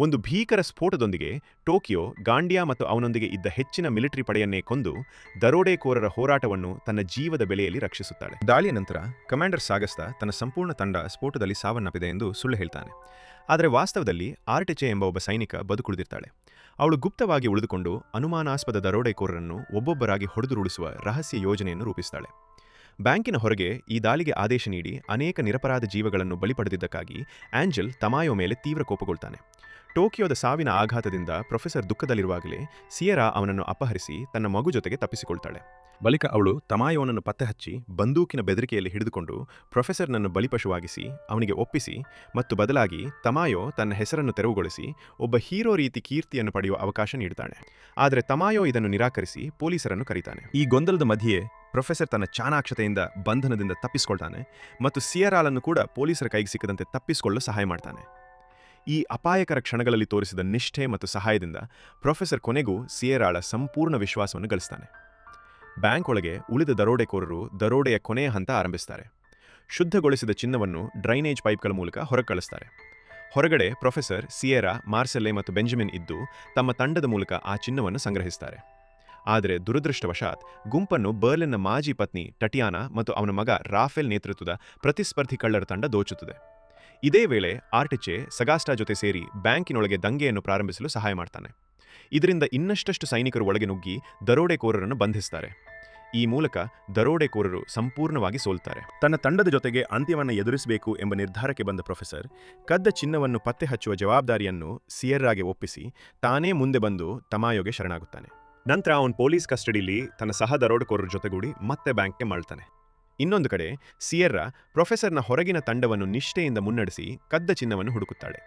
ಒಂದು ಭೀಕರ ಸ್ಫೋಟದೊಂದಿಗೆ ಟೋಕಿಯೋ, ಗಾಂಡಿಯಾ ಮತ್ತು ಅವನೊಂದಿಗೆ ಇದ್ದ ಹೆಚ್ಚಿನ ಮಿಲಿಟರಿ ಪಡೆಯನ್ನೇ ಕೊಂದು ದರೋಡೆಕೋರರ ಹೋರಾಟವನ್ನು ತನ್ನ ಜೀವದ ಬೆಲೆಯಲ್ಲಿ ರಕ್ಷಿಸುತ್ತಾಳೆ. ದಾಳಿಯ ನಂತರ ಕಮಾಂಡರ್ ಸಾಗಸ್ತಾ ತನ್ನ ಸಂಪೂರ್ಣ ತಂಡ ಸ್ಫೋಟದಲ್ಲಿ ಸಾವನ್ನಪ್ಪಿದೆ ಎಂದು ಸುಳ್ಳು ಹೇಳ್ತಾನೆ. ಆದರೆ ವಾಸ್ತವದಲ್ಲಿ ಆರ್ಟಿಚೆ ಎಂಬ ಒಬ್ಬ ಸೈನಿಕ ಬದುಕುಳಿದಿರ್ತಾಳೆ. ಅವಳು ಗುಪ್ತವಾಗಿ ಉಳಿದುಕೊಂಡು ಅನುಮಾನಾಸ್ಪದ ದರೋಡೆಕೋರರನ್ನು ಒಬ್ಬೊಬ್ಬರಾಗಿ ಹೊಡೆದುರುಳಿಸುವ ರಹಸ್ಯ ಯೋಜನೆಯನ್ನು ರೂಪಿಸ್ತಾಳೆ. ಬ್ಯಾಂಕಿನ ಹೊರಗೆ ಈ ದಾಳಿಗೆ ಆದೇಶ ನೀಡಿ ಅನೇಕ ನಿರಪರಾಧ ಜೀವಗಳನ್ನು ಬಲಿ ಪಡೆದಿದ್ದಕ್ಕಾಗಿ ಆಂಜಲ್ ತಮಾಯೋ ಮೇಲೆ ತೀವ್ರ ಕೋಪಗೊಳ್ತಾನೆ. ಟೋಕಿಯೋದ ಸಾವಿನ ಆಘಾತದಿಂದ ಪ್ರೊಫೆಸರ್ ದುಃಖದಲ್ಲಿರುವಾಗಲೇ ಸಿಯರಾ ಅವನನ್ನು ಅಪಹರಿಸಿ ತನ್ನ ಮಗು ಜೊತೆಗೆ ತಪ್ಪಿಸಿಕೊಳ್ತಾಳೆ. ಬಳಿಕ ಅವಳು ತಮಾಯೋನನ್ನು ಪತ್ತೆಹಚ್ಚಿ ಬಂದೂಕಿನ ಬೆದರಿಕೆಯಲ್ಲಿ ಹಿಡಿದುಕೊಂಡು ಪ್ರೊಫೆಸರ್ನನ್ನು ಬಲಿಪಶುವಾಗಿಸಿ, ಅವನಿಗೆ ಒಪ್ಪಿಸಿ ಮತ್ತು ಬದಲಾಗಿ ತಮಾಯೋ ತನ್ನ ಹೆಸರನ್ನು ತೆರವುಗೊಳಿಸಿ ಒಬ್ಬ ಹೀರೋ ರೀತಿ ಕೀರ್ತಿಯನ್ನು ಪಡೆಯುವ ಅವಕಾಶ ನೀಡುತ್ತಾನೆ ಆದರೆ ತಮಾಯೋ ಇದನ್ನು ನಿರಾಕರಿಸಿ ಪೊಲೀಸರನ್ನು ಕರೀತಾನೆ. ಈ ಗೊಂದಲದ ಮಧ್ಯೆ ಪ್ರೊಫೆಸರ್ ತನ್ನ ಚಾಣಾಕ್ಷತೆಯಿಂದ ಬಂಧನದಿಂದ ತಪ್ಪಿಸಿಕೊಳ್ತಾನೆ ಮತ್ತು ಸಿಯರಾಲನ್ನು ಕೂಡ ಪೊಲೀಸರ ಕೈಗೆ ಸಿಕ್ಕದಂತೆ ತಪ್ಪಿಸಿಕೊಳ್ಳಲು ಸಹಾಯ ಮಾಡ್ತಾನೆ. ಈ ಅಪಾಯಕರ ಕ್ಷಣಗಳಲ್ಲಿ ತೋರಿಸಿದ ನಿಷ್ಠೆ ಮತ್ತು ಸಹಾಯದಿಂದ ಪ್ರೊಫೆಸರ್ ಕೊನೆಗೂ ಸಿಯರಾಳ ಸಂಪೂರ್ಣ ವಿಶ್ವಾಸವನ್ನು ಗಳಿಸ್ತಾನೆ. ಬ್ಯಾಂಕ್ ಒಳಗೆ ಉಳಿದ ದರೋಡೆಕೋರರು ದರೋಡೆಯ ಕೊನೆಯ ಹಂತ ಆರಂಭಿಸ್ತಾರೆ. ಶುದ್ಧಗೊಳಿಸಿದ ಚಿನ್ನವನ್ನು ಡ್ರೈನೇಜ್ ಪೈಪ್ಗಳ ಮೂಲಕ ಹೊರಕಳಿಸ್ತಾರೆ ಹೊರಗಡೆ ಪ್ರೊಫೆಸರ್ ಸಿಯೇರಾ, ಮಾರ್ಸೆಲ್ಲೆ ಮತ್ತು ಬೆಂಜಮಿನ್ ಇದ್ದು ತಮ್ಮ ತಂಡದ ಮೂಲಕ ಆ ಚಿನ್ನವನ್ನು ಸಂಗ್ರಹಿಸ್ತಾರೆ. ಆದರೆ ದುರದೃಷ್ಟವಶಾತ್ ಗುಂಪನ್ನು ಬರ್ಲಿನ್ನ ಮಾಜಿ ಪತ್ನಿ ಟಟಿಯಾನಾ ಮತ್ತು ಅವನ ಮಗ ರಾಫೆಲ್ ನೇತೃತ್ವದ ಪ್ರತಿಸ್ಪರ್ಧಿ ಕಳ್ಳರ ತಂಡ ದೋಚುತ್ತದೆ. ಇದೇ ವೇಳೆ ಆರ್ಟಿಚೆ ಸಗಾಸ್ಟಾ ಜೊತೆ ಸೇರಿ ಬ್ಯಾಂಕಿನೊಳಗೆ ದಂಗೆಯನ್ನು ಪ್ರಾರಂಭಿಸಲು ಸಹಾಯ ಮಾಡ್ತಾನೆ. ಇದರಿಂದ ಇನ್ನಷ್ಟಷ್ಟು ಸೈನಿಕರು ಒಳಗೆ ನುಗ್ಗಿ ದರೋಡೆಕೋರರನ್ನು ಬಂಧಿಸ್ತಾರೆ. ಈ ಮೂಲಕ ದರೋಡೆಕೋರರು ಸಂಪೂರ್ಣವಾಗಿ ಸೋಲ್ತಾರೆ.
ತನ್ನ ತಂಡದ ಜೊತೆಗೆ ಅಂತ್ಯವನ್ನು ಎದುರಿಸಬೇಕು ಎಂಬ ನಿರ್ಧಾರಕ್ಕೆ ಬಂದ ಪ್ರೊಫೆಸರ್, ಕದ್ದ ಚಿನ್ನವನ್ನು ಪತ್ತೆ ಹಚ್ಚುವ ಜವಾಬ್ದಾರಿಯನ್ನು ಸಿಯರ್ರಾಗೆ ಒಪ್ಪಿಸಿ ತಾನೇ ಮುಂದೆ ಬಂದು ತಮಾಯೋಗೆ ಶರಣಾಗುತ್ತಾನೆ.
ನಂತರ ಅವನು ಪೊಲೀಸ್ ಕಸ್ಟಡಿಯಲ್ಲಿ ತನ್ನ ಸಹ ದರೋಡೆಕೋರರ ಜೊತೆಗೂಡಿ ಮತ್ತೆ ಬ್ಯಾಂಕ್ಗೆ ಮಳ್ತಾನೆ ಇನ್ನೊಂದು ಕಡೆ, ಸಿಯರ್ರ ಪ್ರೊಫೆಸರ್ನ ಹೊರಗಿನ ತಂಡವನ್ನು ನಿಷ್ಠೆಯಿಂದ ಮುನ್ನಡೆಸಿ ಕದ್ದ ಚಿನ್ನವನ್ನು ಹುಡುಕುತ್ತಾಳೆ.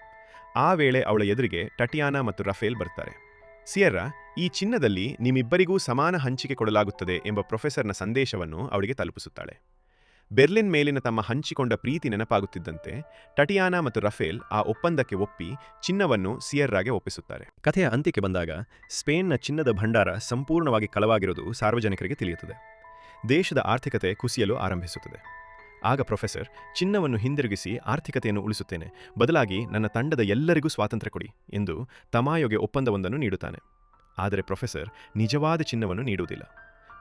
ಆ ವೇಳೆ ಅವಳ ಎದುರಿಗೆ ಟಟಿಯಾನಾ ಮತ್ತು ರಫೇಲ್ ಬರ್ತಾರೆ. ಸಿಯರ್ರ, ಈ ಚಿನ್ನದಲ್ಲಿ ನಿಮ್ಮಿಬ್ಬರಿಗೂ ಸಮಾನ ಹಂಚಿಕೆ ಕೊಡಲಾಗುತ್ತದೆ ಎಂಬ ಪ್ರೊಫೆಸರ್ನ ಸಂದೇಶವನ್ನು ಅವಳಿಗೆ ತಲುಪಿಸುತ್ತಾಳೆ. ಬೆರ್ಲಿನ್ ಮೇಲಿನ ತಮ್ಮ ಹಂಚಿಕೊಂಡ ಪ್ರೀತಿ ನೆನಪಾಗುತ್ತಿದ್ದಂತೆ, ಟಟಿಯಾನಾ ಮತ್ತು ರಫೇಲ್ ಆ ಒಪ್ಪಂದಕ್ಕೆ ಒಪ್ಪಿ ಚಿನ್ನವನ್ನು ಸಿಯರ್ರಾಗೆ ಒಪ್ಪಿಸುತ್ತಾರೆ. ಕಥೆಯ ಅಂತ್ಯಕ್ಕೆ ಬಂದಾಗ, ಸ್ಪೇನ್ನ ಚಿನ್ನದ ಭಂಡಾರ ಸಂಪೂರ್ಣವಾಗಿ ಕಳವಾಗಿರುವುದು ಸಾರ್ವಜನಿಕರಿಗೆ ತಿಳಿಯುತ್ತದೆ. ದೇಶದ ಆರ್ಥಿಕತೆ ಕುಸಿಯಲು ಆರಂಭಿಸುತ್ತದೆ. ಆಗ ಪ್ರೊಫೆಸರ್, ಚಿನ್ನವನ್ನು ಹಿಂದಿರುಗಿಸಿ ಆರ್ಥಿಕತೆಯನ್ನು ಉಳಿಸುತ್ತೇನೆ. ಬದಲಾಗಿ ನನ್ನ ತಂಡದ ಎಲ್ಲರಿಗೂ ಸ್ವಾತಂತ್ರ್ಯ ಕೊಡಿ ಎಂದು ತಮಾಯೋಗೆ ಒಪ್ಪಂದವೊಂದನ್ನು ನೀಡುತ್ತಾನೆ. ಆದರೆ ಪ್ರೊಫೆಸರ್, ನಿಜವಾದ ಚಿನ್ನವನ್ನು ನೀಡುವುದಿಲ್ಲ.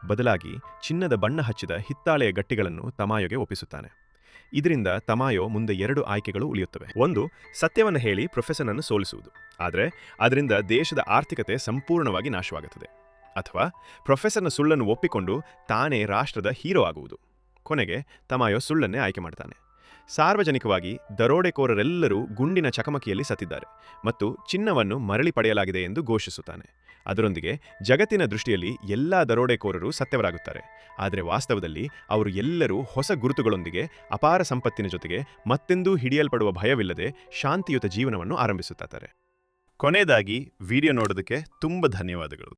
ಬದಲಾಗಿ ಚಿನ್ನದ ಬಣ್ಣ ಹಚ್ಚಿದ ಹಿತ್ತಾಳೆಯ ಗಟ್ಟಿಗಳನ್ನು ತಮಾಯೋಗೆ ಒಪ್ಪಿಸುತ್ತಾನೆ. ಇದರಿಂದ ತಮಾಯೋ ಮುಂದೆ ಎರಡು ಆಯ್ಕೆಗಳು ಉಳಿಯುತ್ತವೆ. ಒಂದು, ಸತ್ಯವನ್ನು ಹೇಳಿ ಪ್ರೊಫೆಸರ್ನನ್ನು ಸೋಲಿಸುವುದು. ಆದರೆ, ಅದರಿಂದ ದೇಶದ ಆರ್ಥಿಕತೆ ಸಂಪೂರ್ಣವಾಗಿ ನಾಶವಾಗುತ್ತದೆ. ಅಥವಾ ಪ್ರೊಫೆಸರ್ನ ಸುಳ್ಳನ್ನು ಒಪ್ಪಿಕೊಂಡು ತಾನೇ ರಾಷ್ಟ್ರದ ಹೀರೋ ಆಗುವುದು. ಕೊನೆಗೆ ತಮಾಯೋ ಸುಳ್ಳನ್ನೇ ಆಯ್ಕೆ ಮಾಡ್ತಾನೆ. ಸಾರ್ವಜನಿಕವಾಗಿ ದರೋಡೆಕೋರರೆಲ್ಲರೂ ಗುಂಡಿನ ಚಕಮಕಿಯಲ್ಲಿ ಸತ್ತಿದ್ದಾರೆ ಮತ್ತು ಚಿನ್ನವನ್ನು ಮರಳಿ ಪಡೆಯಲಾಗಿದೆ ಎಂದು ಘೋಷಿಸುತ್ತಾನೆ. ಅದರೊಂದಿಗೆ ಜಗತ್ತಿನ ದೃಷ್ಟಿಯಲ್ಲಿ ಎಲ್ಲ ದರೋಡೆಕೋರರು ಸತ್ಯವರಾಗುತ್ತಾರೆ. ಆದರೆ ವಾಸ್ತವದಲ್ಲಿ ಅವರು ಎಲ್ಲರೂ ಹೊಸ ಗುರುತುಗಳೊಂದಿಗೆ ಅಪಾರ ಸಂಪತ್ತಿನ ಜೊತೆಗೆ ಮತ್ತೆಂದೂ ಹಿಡಿಯಲ್ಪಡುವ ಭಯವಿಲ್ಲದೆ ಶಾಂತಿಯುತ ಜೀವನವನ್ನು ಆರಂಭಿಸುತ್ತಾರೆ.
ಕೊನೆಯದಾಗಿ ವಿಡಿಯೋ ನೋಡೋದಕ್ಕೆ ತುಂಬ ಧನ್ಯವಾದಗಳು.